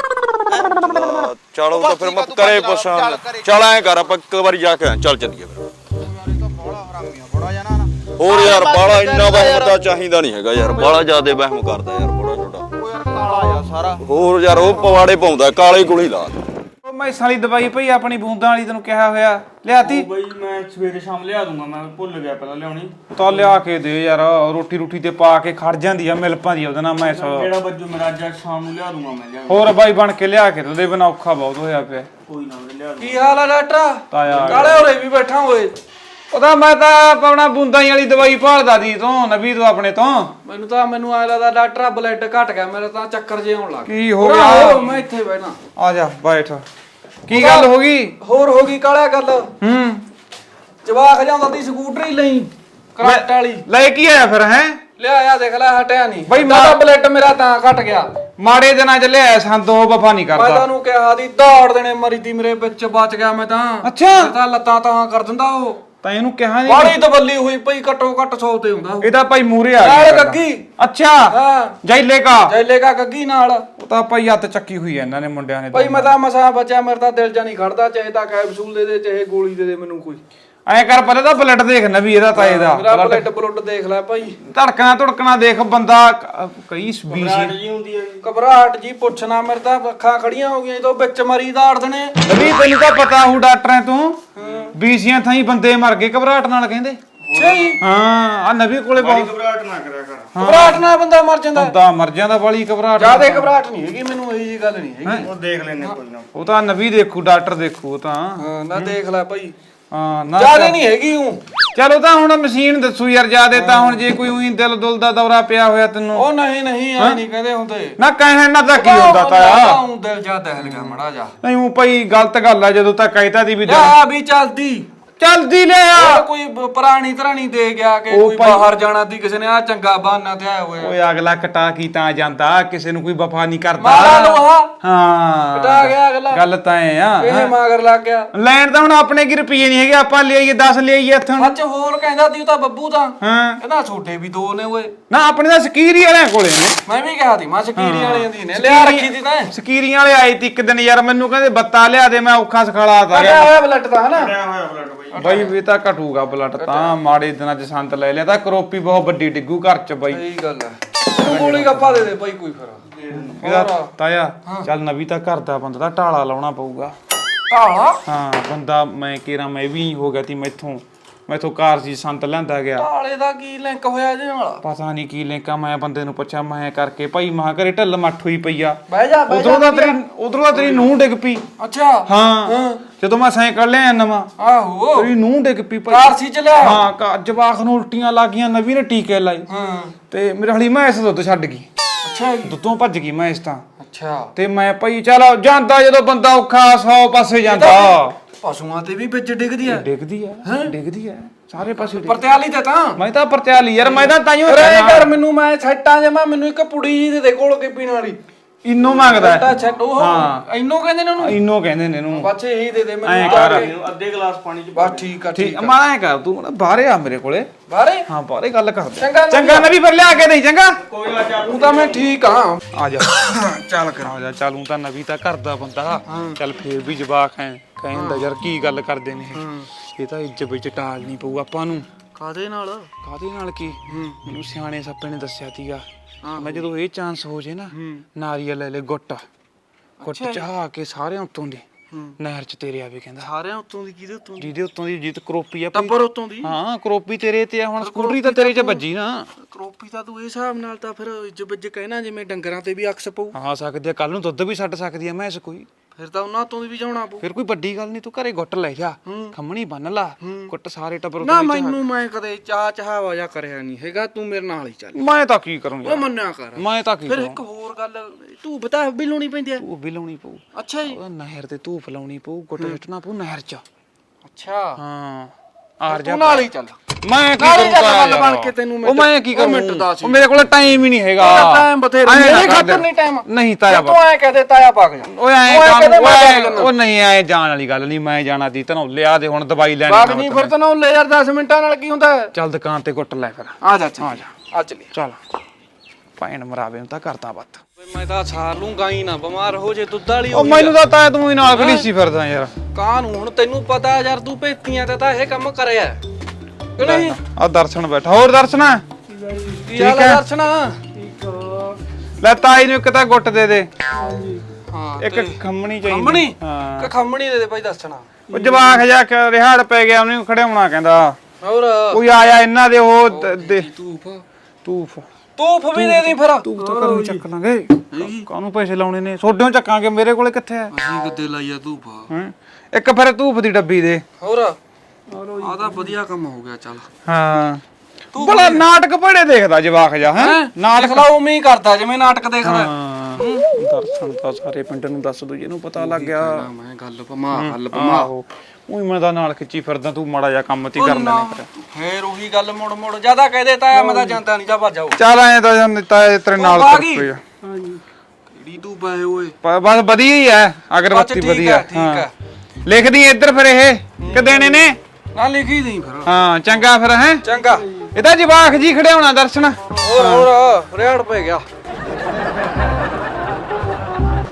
ਚਲੋ ਤਾਂ ਫਿਰ ਮੈਂ ਕਰੇ ਭੱਜ ਲਾ, ਪੁੱਛਾਂ ਚੱਲ ਘਰੇ ਐ ਕਰ ਆਪਾਂ ਇੱਕ ਵਾਰੀ ਜਾ ਕੇ ਆਏ, ਚੱਲ ਚੱਲੀਏ ਫਿਰ। ਹੋਰ ਯਾਰ ਬਾਲਾ ਇੰਨਾ ਵਹਿਮ ਤਾਂ ਚਾਹੀਦਾ ਨਹੀਂ ਹੈਗਾ ਯਾਰ। ਬਾਲਾ ਜ਼ਿਆਦੇ ਵਹਿਮ ਕਰਦਾ ਯਾਰ ਬੜਾ ਛੋਟਾ ਉਹ ਯਾਰ ਕਾਲਾ ਆ ਸਾਰਾ। ਹੋਰ ਯਾਰ ਉਹ ਪਵਾੜੇ ਪਾਉਂਦਾ ਕਾਲੇ ਗੁਲੀ ਲਾ ਉਹ ਮੈਸਾਂ ਵਾਲੀ ਦਵਾਈ ਭਈ ਆਪਣੀ ਬੂੰਦਾਂ ਵਾਲੀ ਤੈਨੂੰ ਕਿਹਾ ਹੋਇਆ। ਲਿਆਤੀ? ਬਈ ਮੈਂ ਸਵੇਰੇ ਸ਼ਾਮ ਲਿਆ ਦੂੰਗਾ ਮੈਂ ਭੁੱਲ ਗਿਆ ਪਹਿਲਾਂ ਲਿਆਉਣੀ। ਤਾਂ ਲਿਆ ਕੇ ਦੇ ਯਾਰ ਰੋਟੀ ਰੋਟੀ ਤੇ ਪਾ ਕੇ ਖੜ ਜਾਂਦੀ ਆ ਮਿਲ ਪਾਂਦੀ ਉਹਦੇ ਨਾਲ ਮੈਸ। ਜਿਹੜਾ ਬੱਜੂ ਮੇਰਾ ਅੱਜ ਸ਼ਾਮ ਨੂੰ ਲਿਆ ਦੂੰਗਾ ਮੈਂ ਲਿਆ ਹੋਰ ਬਾਈ ਬਣ ਕੇ ਲਿਆ ਕੇ ਉਹਦੇ ਬਿਨਾ ਔਖਾ ਬਹੁਤ ਹੋਇਆ ਪਿਆ। ਕੋਈ ਨਾ ਵੀਰੇ ਲਿਆ ਦੂੰ ਕੀ ਹਾਲ ਆ ਡਾਕਟਰ? ਤਾਇਆ। ਕਾਲੇ ਹੋਰੇ ਵੀ ਬੈਠਾ ਓਏ ਉਹਦਾ ਮੈਂ ਤਾਂ ਆਪਣਾ ਬੂੰਦਾਂ ਹੀ ਵਾਲੀ ਦਵਾਈ ਭਾਲਦਾ ਦੀ ਤੋਂ ਨਬੀ ਤੋਂ ਆਪਣੇ ਤੋਂ। ਮੈਨੂੰ ਤਾਂ ਮੈਨੂੰ ਆ ਲੱਗਦਾ ਡਾਕਟਰ ਬਲੱਡ ਘਟ ਗਿਆ ਮੇਰਾ ਤਾਂ ਚੱਕਰ ਜੇ ਆਉਣ ਲੱਗ ਕੀ ਹੋ ਗਿਆ? ਮੈਂ ਇੱਥੇ ਬੈਠਾ ਆ ਜਾ ਬੈਠ। ਕੀ ਗੱਲ ਹੋ ਗਈ? ਹੋਰ ਹੋ ਗਈ ਕਾਲਿਆ ਗੱਲ? ਹੂੰ। ਜਵਾਖ ਜਾਂਦਾ ਦੀ ਸਕੂਟਰੀ ਲਈ ਕਰੰਟ ਵਾਲੀ। ਲੈ ਕੀ ਆਇਆ ਫਿਰ ਹੈ? ਲਿਆਇਆ ਦੇਖ ਲੈ ਹਟਿਆ ਨਹੀਂ। ਬਈ ਮੈਂ ਮੈਂ- ਬਲੱਡ ਮੇਰਾ ਤਾਂ ਘਟ ਗਿਆ। ਮਾੜੇ ਦਿਨਾਂ ਚ ਲਿਆਇਆ ਸੰਦ ਉਹ ਵਫਾ ਨਹੀਂ ਮੈਂ ਕਰਦਾ। ਤੁਹਾਨੂੰ ਕਿਹਾ ਦੀ ਦੌੜ ਦੇਣੇ ਮਰੀ ਦੀ ਮੇਰੇ ਵਿੱਚ ਬਚ ਗਿਆ ਮੈਂ ਤਾਂ। ਅੱਛਾ। ਮੈਂ ਤਾਂ ਲੱਤਾਂ ਤਾਂ ਕਰ ਦਿੰਦਾ ਉਹ। ਤਾਂ ਇਹਨੂੰ ਕਿਹਾ ਨਹੀਂ ਬਾੜੀ ਦਬੱਲੀ ਹੋਈ ਪਈ ਘੱਟੋ ਘੱਟ 100 ਤੇ ਹੁੰਦਾ ਉਹ। ਇਹਦਾ ਭਾਈ ਮੂਰੇ ਆ ਨਾਲ ਗਿਆ ਗੱਗੀ। ਅੱਛਾ ਹਾਂ। ਜੈਲੇ ਕਾ। ਜੈਲੇ ਕਾ ਗੱਗੀ ਨਾਲ। ਉਹ ਤਾਂ ਭਾਈ ਹੱਥ ਚੱਕੀ ਹੋਈ ਐ ਇਹਨਾਂ ਨੇ ਮੁੰਡਿਆਂ ਨੇ ਭਾਈ ਮੈਂ ਤਾਂ ਮਸਾ ਬਚਿਆ ਮੇਰਾ ਤਾਂ ਦਿਲ ਜਾ ਨਹੀਂ ਖੜਦਾ ਚਾਹੇ ਤਾਂ ਕੈਪਸੂਲ ਦੇ ਦੇ ਚਾਹੇ ਗੋਲੀ ਦੇ ਦੇ ਮੈਨੂੰ ਕੋਈ। ਐ ਕਰ ਪਹਿਲੇ ਤਾਂ ਬਲੱਡ ਦੇਖ ਨਬੀ ਇਹਦਾ ਤਾਂ ਇਹਦਾ। ਮੇਰਾ ਬਲੱਡ ਬਲੱਡ ਦੇਖ ਲੈ ਭਾਈ। ਧੜਕਣਾ ਧੜਕਣਾ ਦੇਖ ਬੰਦਾ ਕ- ਕਈ ਸਪੀਸੀ ਜੀ ਹੁੰਦੀ ਹੈ ਘਬਰਾਹਟ ਜੀ ਪੁੱਛਣਾ ਮੇਰੇ ਤਾਂ ਅੱਖਾਂ ਖੜੀਆਂ ਹੋ ਗਈਆਂ ਜਦੋਂ ਵਿੱਚ ਮਰੀ ਦਾੜ ਦਣੇ। ਨਬੀ ਤੈਨੂੰ ਤਾਂ ਪਤਾ ਹੂ ਡਾਕਟਰਾਂ ਤੂੰ। ਬੀਸੀਆਂ ਥਾਈ ਬੰਦੇ ਮਰ ਗਏ ਘਬਰਾਹਟ ਨਾਲ ਕਹਿੰਦੇ। ਸਹੀ ਹਾਂ ਆ ਨਬੀ ਕੋਲੇ ਬਹੁਤ ਘਬਰਾਹਟ ਨਾ ਕਰਿਆ ਕਰ। ਘਬਰਾਹਟ ਨਾਲ ਬੰਦਾ ਮਰ ਜਾਂਦਾ। ਬੰਦਾ ਮਰ ਜਾਂਦਾ ਵਾਲੀ ਘਬਰਾਹਟ ਜ਼ਿਆਦਾ ਘਬਰਾਹਟ ਨਹੀਂ ਹੈਗੀ ਮੈਨੂੰ ਇਹੀ ਜੀ ਗੱਲ ਨਹੀਂ ਹੈਗੀ। ਉਹ ਦੇਖ ਲੈਨੇ ਕੋਈ ਨਾ। ਉਹ ਤਾਂ ਨਬੀ ਦੇਖੂ ਡਾਕਟਰ ਦੇਖੂ ਉਹ ਤਾਂ। ਹਾਂ ਨਾ ਦੇਖ ਲੈ ਭਾਈ। ਹਾਂ ਨਾ ਜ਼ਿਆਦਾ ਨਹੀਂ ਹੈਗੀ ਹੂੰ ਚਲੋ ਤਾਂ ਹੁਣ ਮਸ਼ੀਨ ਦੱਸੂ ਯਾਰ ਜਿਆਦੇ ਤਾਂ ਹੁਣ ਜੇ ਕੋਈ ਉਹੀ ਦਿਲ ਦੁਲ ਦਾ ਦੌਰਾ ਪਿਆ ਹੋਇਆ ਤੈਨੂੰ। ਉਹ ਨਹੀਂ ਨਹੀਂ ਐ ਨਹੀਂ ਕਹਿੰਦੇ ਹੁੰਦੇ ਨਾ ਕਹਿਣ ਨਾ ਤਾਂ ਕੀ ਹੁੰਦਾ ਤਾਇਆ? ਉਹ ਦਿਲ ਜਾ ਦਹਿਲ ਗਿਆ ਮੜਾ ਜਾ ਨਹੀਂ ਉਹ ਭਾਈ ਗਲਤ ਗੱਲ ਆ ਜਦੋਂ ਤਾਂ ਕਹਿਤਾ ਦੀ ਵੀ ਦਿਲ- ਲਿਆ ਵੀ ਚੱਲਦੀ। ਚਲਦੀ ਲੈ ਆ। ਕੋਈ ਬ- ਪੁਰਾਣੀ ਧਰਾਣੀ ਦੇ ਗਿਆ ਕਿ ਉਹ ਕੋਈ ਭਾਈ- ਬਾਹਰ ਜਾਣਾ ਦੀ ਕਿਸੇ ਨੇ ਆ ਚੰਗਾ ਬਹਾਨਾ ਤੇ ਆਇਆ ਹੋਇਆ। ਓਏ ਅਗਲਾ ਕਟਾ ਕੀ ਤਾਂ ਜਾਂਦਾ ਕਿਸੇ ਨੂੰ ਕੋਈ ਵਫਾ ਨਹੀਂ ਕਰਦਾ। ਮਾਰਾ ਲੋਹਾ। ਹਾਂ। ਕਟਾ ਗਿਆ ਅਗਲਾ। ਗੱਲ ਤਾਂ ਐ ਆ। ਇਹ ਮਾਗਰ ਲੱਗ ਗਿਆ। ਲੈਣ ਤਾਂ ਹੁਣ ਆਪਣੇ ਕੀ ਰੁਪਈਏ ਨਹੀਂ ਹੈਗੇ ਆਪਾਂ ਲਿਆਈਏ 10 ਲਿਆਈਏ ਇੱਥੋਂ ਸੱਚ ਹੋਰ ਕਹਿੰਦਾ ਦੀ ਉਹ ਤਾਂ ਬੱਬੂ ਤਾਂ। ਹਾਂ। ਕਹਿੰਦਾ ਛੋਟੇ ਵੀ ਦੋ ਨੇ ਓਏ। ਨਾ ਆਪਣੇ ਤਾਂ ਸਕੀਰੀ ਵਾਲਿਆਂ ਕੋਲੇ ਨੇ। ਮੈਂ ਵੀ ਕਿਹਾ ਸੀ ਮੈਂ ਸਕੀਰੀ ਵਾਲਿਆਂ ਦੀ ਨੇ। ਲਿਆ ਰੱਖੀ ਦੀ ਤਾਂ। ਸਕੀਰੀਆਂ ਵਾਲੇ ਆਏ ਤੀ ਇੱਕ ਦਿਨ ਯਾਰ ਮੈਨੂੰ ਕਹਿੰਦੇ ਬੱਤਾ ਲਿਆ ਦੇ ਮੈਂ ਔਖਾ ਸਖਾਲਾ ਤਾ। ਲਿਆ ਹੋਇਆ ਬਲੱਟ ਤਾਂ ਹਨਾ? ਹੋਇਆ ਬਲੱਡ ਬਈ। ਬਾਈ ਵੀ ਤਾਂ ਘਟੂਗਾ ਬਲੱਡ ਤਾਂ ਮਾੜੇ ਦਿਨਾਂ ਚ ਸੰਤ ਲੈ ਲਿਆ ਤਾਂ ਕਰੋਪੀ ਬਹੁਤ ਵੱਡੀ ਡਿੱਗੂ ਘਰ ਚ ਬਾਈ। ਸਹੀ ਗੱਲ ਹੈ। ਤੂੰ ਗੋਲੀ ਗੱਪਾ ਦੇ ਦੇ ਭਾਈ ਕੋਈ ਫਿਰ। ਇਹਦਾ ਤਾਇਆ ਚੱਲ ਨਵੀ ਤਾਂ ਘਰ ਦਾ ਬੰਦਾ ਤਾਂ ਢਾਲਾ ਲਾਉਣਾ ਪਊਗਾ। ਢਾਲਾ? ਹਾਂ ਬੰਦਾ ਮੈਂ ਕਿਹਾ ਮੈਂ ਵੀ ਹੋ ਗਿਆ ਤੀ ਮੈਥੋਂ। ਮੈਥੋਂ ਕਾਰ ਸੀ ਸੰਤ ਲਿਆਂਦਾ ਗਿਆ। ਕਾਲੇ ਦਾ ਕੀ ਲਿੰਕ ਹੋਇਆ ਇਹਦੇ ਨਾਲ? ਪਤਾ ਨਹੀਂ ਕੀ ਲਿੰਕਾ ਮੈਂ ਬੰਦੇ ਨੂੰ ਪੁੱਛਿਆ ਮੈਂ ਕਰਕੇ ਭਾਈ ਮਾਂ ਘਰੇ ਢੱਲ ਮੱਠ ਹੋਈ ਪਈ ਆ। ਬਹਿ ਜਾ ਬਹਿ ਉਧਰੋਂ ਦਾ ਤੇਰੀ ਉਧਰੋਂ ਦਾ ਤੇਰੀ ਨੂੰਹ ਡਿੱਗ ਪਈ। ਅੱਛਾ। ਹਾਂ ਜਦੋਂ ਮੈਂ ਸਾਈਕਲ ਲਿਆ ਨਵਾਂ ਆਹੋ। ਤੇਰੀ ਨੂੰਹ ਡਿੱਗ ਪਈ ਭਾਈ। ਕਾਰ ਸੀ ਚਲਿਆ ਹਾਂ ਕਾ- ਜਵਾਕ ਨੂੰ ਉਲਟੀਆਂ ਲੱਗ ਗਈਆਂ ਨਵੀਂ ਨੇ ਟੀਕੇ ਲਾਏ। ਹਾਂ। ਤੇ ਮੇਰੇ ਹਲੀ ਮੈਂ ਇਸ ਦੁੱਧ ਛੱਡ ਗਈ। ਅੱਛਾ ਜੀ। ਦੁੱਧੋਂ ਭੱਜ ਗਈ ਮੈਂ ਇਸ ਤਾਂ। ਅੱਛਾ। ਤੇ ਮੈਂ ਭਾਈ ਚਲ ਜਾਂਦਾ ਜਦੋਂ ਬੰਦਾ ਔਖਾ 100 ਪਾਸੇ ਜਾਂਦਾ। ਪਸ਼ੂਆਂ ਤੇ ਵੀ ਵਿੱਚ ਡਿੱਗਦੀ ਆ। ਡਿੱਗਦੀ ਐ ਡਿੱਗਦੀ ਐ ਸਾਰੇ ਪਾਸੇ ਡਿੱਗ- ਪਰਤਿਆਲੀ ਤੇ ਤਾਂ। ਮੈਂ ਤਾਂ ਪਰਤਿਆਲੀ ਯਾਰ ਮੈਂ ਤਾਂ ਤਾਈਓ ਅਰੇ ਕਰ ਮੈਨੂੰ ਮੈਂ ਛੱਟਾਂ ਜਮਾ ਮੈਨੂੰ ਇੱਕ ਪੁੜੀ ਜੀ ਦੇ ਦੇ ਕੋਲ ਕੇ ਪੀਣ ਵਾਲੀ। ਇੰਨੋ ਮੰਗਦਾ ਛੱਟਾ ਹੈ। ਛੱਟ ਉਹ ਹਾਂ। ਇੰਨੋ ਕਹਿੰਦੇ ਨੇ ਉਹਨੂੰ? ਇੰਨੋ ਕਹਿੰਦੇ ਨੇ ਇਹਨੂੰ। ਬੱਚੇ ਇਹੀ ਦੇ ਦੇ ਐਂ ਮੈਨੂੰ ਕਰ। ਕੇ। ਇਹਨੂੰ ਅੱਧੇ ਗਲਾਸ ਪਾਣੀ ਚ ਬਸ ਠੀਕ ਆ ਠੀਕ ਠੀਕ ਮੈਂ ਐ ਕਰ ਤੂੰ ਨਾ ਬਾਹਰੇ ਆ ਮੇਰੇ ਕੋਲੇ। ਬਾਰੇ ਹਾਂ ਬਾਹਰੇ ਗੱਲ ਕਰ ਚੰਗਾ ਨਾ ਚੰਗਾ ਨਵੀਂ ਫਿਰ ਲਿਆ ਕੇ ਦੇਈ ਚੰਗਾ? ਕੋਈ ਨਾ ਚਾਹ ਤੂੰ ਤਾਂ ਮੈਂ ਠੀਕ ਆ। ਆ ਜਾ। ਚੱਲ ਕਰ ਆ ਜਾ। ਚੱਲ ਊਂ ਤਾਂ ਨਵੀਂ ਤਾਂ ਕਰਦਾ ਬੰਦਾ। ਚੱਲ ਫੇਰ ਵੀ ਜਵਾਕ ਹੈ ਕਹਿੰਦਾ ਯਾਰ ਕੀ ਗੱਲ ਕਰਦੇ ਨੇ ਇਹ? ਇਹ ਤਾਂ ਇੱਜ ਵਿੱਚ ਟਾਲ ਨਹੀਂ ਪਊ ਆਪਾਂ ਨੂੰ। ਕਾਦੇ ਨਾਲ? ਕਾਦੇ ਨਾਲ ਕੀ? ਮੈਨੂੰ ਸਿਆਣੇ ਸੱਪੇ ਨੇ ਦੱਸਿਆ ਤੀਗਾ। ਮੈਂ ਜਦੋਂ ਇਹ ਚਾਂਸ ਹੋ ਜੇ ਨਾ ਨਾਰੀਅਲ ਲੈ ਲੈ ਗੁੱਟ ਗੁੱਟ ਚਾਹ ਕੇ ਸਾਰਿਆਂ ਉੱਤੋਂ ਦੀ ਨਹਿਰ ਚ ਤੇਰੇ ਆਵੇ ਕਹਿੰਦਾ। ਸਾਰਿਆਂ ਉੱਤੋਂ ਦੀ ਕਿਹਦੇ ਉੱਤੋਂ ਜਿਹਦੇ ਉੱਤੋਂ ਦੀ ਜਿੱਤ ਕਰੋਪੀ ਆ ਭਾਈ- ਟੱਬਰ ਉੱਤੋਂ ਦੀ? ਹਾਂ ਕਰੋਪੀ ਤੇਰੇ ਤੇ ਆ ਹੁਣ ਸਕੂਟਰੀ ਤਾਂ ਤੇਰੇ 'ਚ ਵੱਜੀ ਨਾ। ਕਰੋਪੀ ਤਾਂ ਤੂੰ ਇਹ ਹਿਸਾਬ ਨਾਲ ਤਾਂ ਫਿਰ ਇੱਜ ਬੱਜ ਕਹਿਣਾ ਜਿਵੇਂ ਡੰਗਰਾਂ ਤੇ ਵੀ ਅਕਸ ਪਊ। ਆ ਸਕਦੀ ਆ ਕੱਲ ਨੂੰ ਦੁੱਧ ਵੀ ਛੱਡ ਸਕਦੀ ਆ ਮੈਂ ਇਸ ਕੋਈ। ਫਿਰ ਤਾਂ ਉਹਨਾਂ ਤੋਂ ਵੀ ਜਾਣਾ ਪਊ। ਫਿਰ ਕੋਈ ਵੱਡੀ ਗੱਲ ਨਹੀਂ ਤੂੰ ਘਰੇ ਗੁੱਟ ਲੈ ਜਾ। ਖੰਮਣੀ ਬੰਨ ਲਾ ਗੁੱਟ ਸਾਰੇ ਟੱਬਰ ਨਾ ਉੱਤੇ ਮੈਨੂੰ ਮੈਂ ਕਦੇ ਚਾਹ ਚਾਹਵਾ ਜਾ ਕਰਿਆ ਨਹੀਂ ਹੈਗਾ ਤੂੰ ਮੇਰੇ ਨਾਲ ਹੀ ਚੱਲ। ਮੈਂ ਤਾਂ ਕੀ ਕਰੂੰ ਉਹ ਯਾਰ? ਮੰਨਿਆ ਕਰ। ਮੈਂ ਤਾਂ ਕੀ ਫਿਰ ਕਰੂੰ? ਇੱਕ ਹੋਰ ਗੱਲ ਤੂੰ ਬਤਾ ਵੀ ਲਾਉਣੀ ਪੈਂਦੀ ਆ ਧੂਫ ਵੀ ਲਾਉਣੀ ਪਊ। ਅੱਛਾ ਜੀ। ਉਹਦਾ ਨਹਿਰ ਤੇ ਧੂਫ ਲਾਉਣੀ ਪਊ ਗੁੱਟ ਛੱਟਣਾ ਪਊ ਨਹਿਰ 'ਚ। ਅੱਛਾ। ਹਾਂ। ਆਰ ਜਾ ਤੂੰ ਨਾਲ ਹੀ ਚੱਲ। ਮੈਂ ਕੀ ਨਾਲ ਹੀ ਕਰੂੰ ਚੱਲ ਗੱਲ ਬਣ? ਕੇ ਤੈਨੂੰ ਉਹ ਮੈਂ ਕੀ ਕਰੂੰ? ਮਿੰਟ ਦੱਸ ਉਹ ਮੇਰੇ ਕੋਲ ਟਾਈਮ ਹੀ ਨਹੀਂ ਹੈਗਾ। ਟਾਈਮ ਬਥੇਰਾ ਮੇਰੇ ਖਾਤਰ ਦੇ। ਨਹੀਂ ਟਾਈਮ ਨਹੀਂ ਤਾਇਆ ਤੂੰ ਐ ਕਹਦੇ ਤਾਇਆ ਪਾਕ ਜਾ। ਓਏ ਐਂ ਕੰਮ ਮੈਂ। ਉਹ ਨਹੀਂ ਐ ਜਾਣ ਵਾਲੀ ਗੱਲ ਨਹੀਂ ਮੈਂ ਜਾਣਾ ਦੀ ਤੈਨੂੰ ਲਿਆ ਦੇ ਹੁਣ ਦਵਾਈ ਲੈਣੀ ਬਾਗ ਨਹੀਂ ਮੈਂ ਫਿਰ ਤੈਨੂੰ ਲੈ ਯਾਰ 10 ਮਿੰਟਾਂ ਨਾਲ ਕੀ ਹੁੰਦਾ? ਚੱਲ ਦੁਕਾਨ ਤੇ ਗੁੱਟ ਲੈ ਫਿਰ। ਆ ਜਾ ਆ ਜਾ। ਆ ਚਲੀ ਚੱਲ। ਭੈਣ ਮਰਾਵੇ ਨੂੰ ਤਾਂ ਕਰਦਾ ਬੱਤ ਮੈਂ ਤਾਂ ਸਾਰ ਲੂੰ ਗਾਈ ਨਾ ਬਿਮਾਰ ਹੋ ਜੇ ਦੁੱਧ ਵਾਲੀ ਉਹ ਮੈਨੂੰ ਤਾਂ ਤਾਇਆ ਤੂੰ ਹੀ ਨਾਲ ਖੜੀ ਸੀ ਫਿਰਦਾ ਯਾਰ। ਕਾਂ ਨੂੰ ਹੁਣ ਤੈਨੂੰ ਪਤਾ ਯਾਰ ਤੂੰ ਭੇਤੀਆਂ ਤੇ ਤਾਂ ਇਹ ਕੰਮ ਕਰਿਆ। ਕਿ ਨਹੀਂ? ਆ ਦਰਸ਼ਨ ਬੈਠਾ ਹੋਰ ਦਰਸ਼ਨ? ਕੀ ਹਾਲ ਹੈ? ਦਰਸ਼ਨਾ? ਲੈ ਤਾਈ ਨੂੰ ਇੱਕ ਤਾਂ ਗੁੱਟ ਦੇ ਦੇ। ਹਾਂ ਇੱਕ ਖੰਮਣੀ ਚਾਹੀਦੀ। ਖੰਮਣੀ? ਹਾਂ। ਖੰਮਣੀ ਦੇ ਦੇ ਭਾਈ ਦਰਸ਼ਨਾ। ਉਹ ਜਵਾਕ ਜਾ ਕੇ ਰਿਹਾੜ ਪੈ ਗਿਆ ਉਹਨੂੰ ਖੜਿਆਉਣਾ ਕਹਿੰਦਾ। ਹੋਰ? ਕੋਈ ਆਇਆ ਇਹਨਾਂ ਦੇ ਉਹ ਧੂਫ? ਤੂਫ ਧੂਫ ਵੀ ਦੇ ਦੀ ਫਿਰ। ਤੂੰ ਤਾਂ ਘਰੋਂ ਚੱਕ ਲਾਂਗੇ। ਕਾਹਨੂੰ ਪੈਸੇ ਲਾਉਣੇ ਨੇ? ਸੋਡਿਓ ਚੱਕਾਂਗੇ ਮੇਰੇ ਕੋਲੇ ਕਿੱਥੇ ਹੈ? ਅਸੀਂ ਕਿੱਦੇ ਲਾਈਆ ਧੂਫ ਹੈਂ? ਇੱਕ ਫਿਰ ਧੂਫ ਦੀ ਡੱਬੀ ਦੇ। ਹੋਰ? ਆ ਤਾਂ ਵਧੀਆ ਕੰਮ ਹੋ ਗਿਆ ਚੱਲ। ਹਾਂ। ਬੜਾ ਨਾਟਕ ਬੜੇ ਦੇਖਦਾ ਜਵਾਕ ਜਾ ਹੈ? ਨਾਟਕ ਲਾ ਉਵੇਂ ਹੀ ਕਰਦਾ ਜਿਵੇਂ ਨਾਟਕ ਦੇਖਦਾ ਹਾਂ। ਦਰਸ਼ਨ ਤਾਂ ਸਾਰੇ ਪਿੰਡ ਨੂੰ ਦੱਸ ਦੂ ਜਿਹਨੂੰ ਪਤਾ ਲੱਗ ਗਿਆ। ਮੈਂ ਗੱਲ ਪਮਾ ਗੱਲ ਪਮਾ ਆਹੋ। ਉਹੀ ਮੈਂ ਤਾਂ ਨਾਲ ਖਿੱਚੀ ਫਿਰਦਾ ਤੂੰ ਮਾੜਾ ਜਿਹਾ ਕੰਮ ਤੀ ਕਰ ਲੈਣੇ ਫਿਰ ਫੇਰ ਉਹੀ ਗੱਲ ਮੁੜ ਮੁੜ ਜ਼ਿਆਦਾ ਕਹਿ ਦੇਤਾ ਆ ਮੈਂ ਤਾਂ ਜਾਂਦਾ ਨਹੀਂ ਜਾ ਭੱਜ ਜਾਓ ਚੱਲ ਐ ਤਾਂ ਜਾਂ ਤਾਂ ਤੇਰੇ ਨਾਲ ਆ ਤੁਰ ਗਈ। ਪਈ ਆ। ਕਿਹੜੀ ਤੂੰ ਪਏ ਓਏ ਪ- ਬਸ ਵਧੀਆ ਹੀ ਐ ਅਗਰਬੱਤੀ ਠੀਕ ਵਧੀਆ ਹੈ, ਠੀਕ। ਹੈ। ਲਿਖਦੀ ਇੱਧਰ ਫਿਰ ਇਹ ਕਿ ਦੇਣੇ ਨੇ? ਨਾ ਲਿਖੀ ਨਹੀਂ ਫਿਰ। ਹਾਂ ਚੰਗਾ ਫਿਰ ਹੈ। ਚੰਗਾ। ਇਹਦਾ ਜਵਾਕ ਜੀ ਖੜਿਆਉਣਾ ਦਰਸ਼ਨ। ਹੋਰ ਹੋਰ ਰਿਆੜ ਪੈ ਗਿਆ।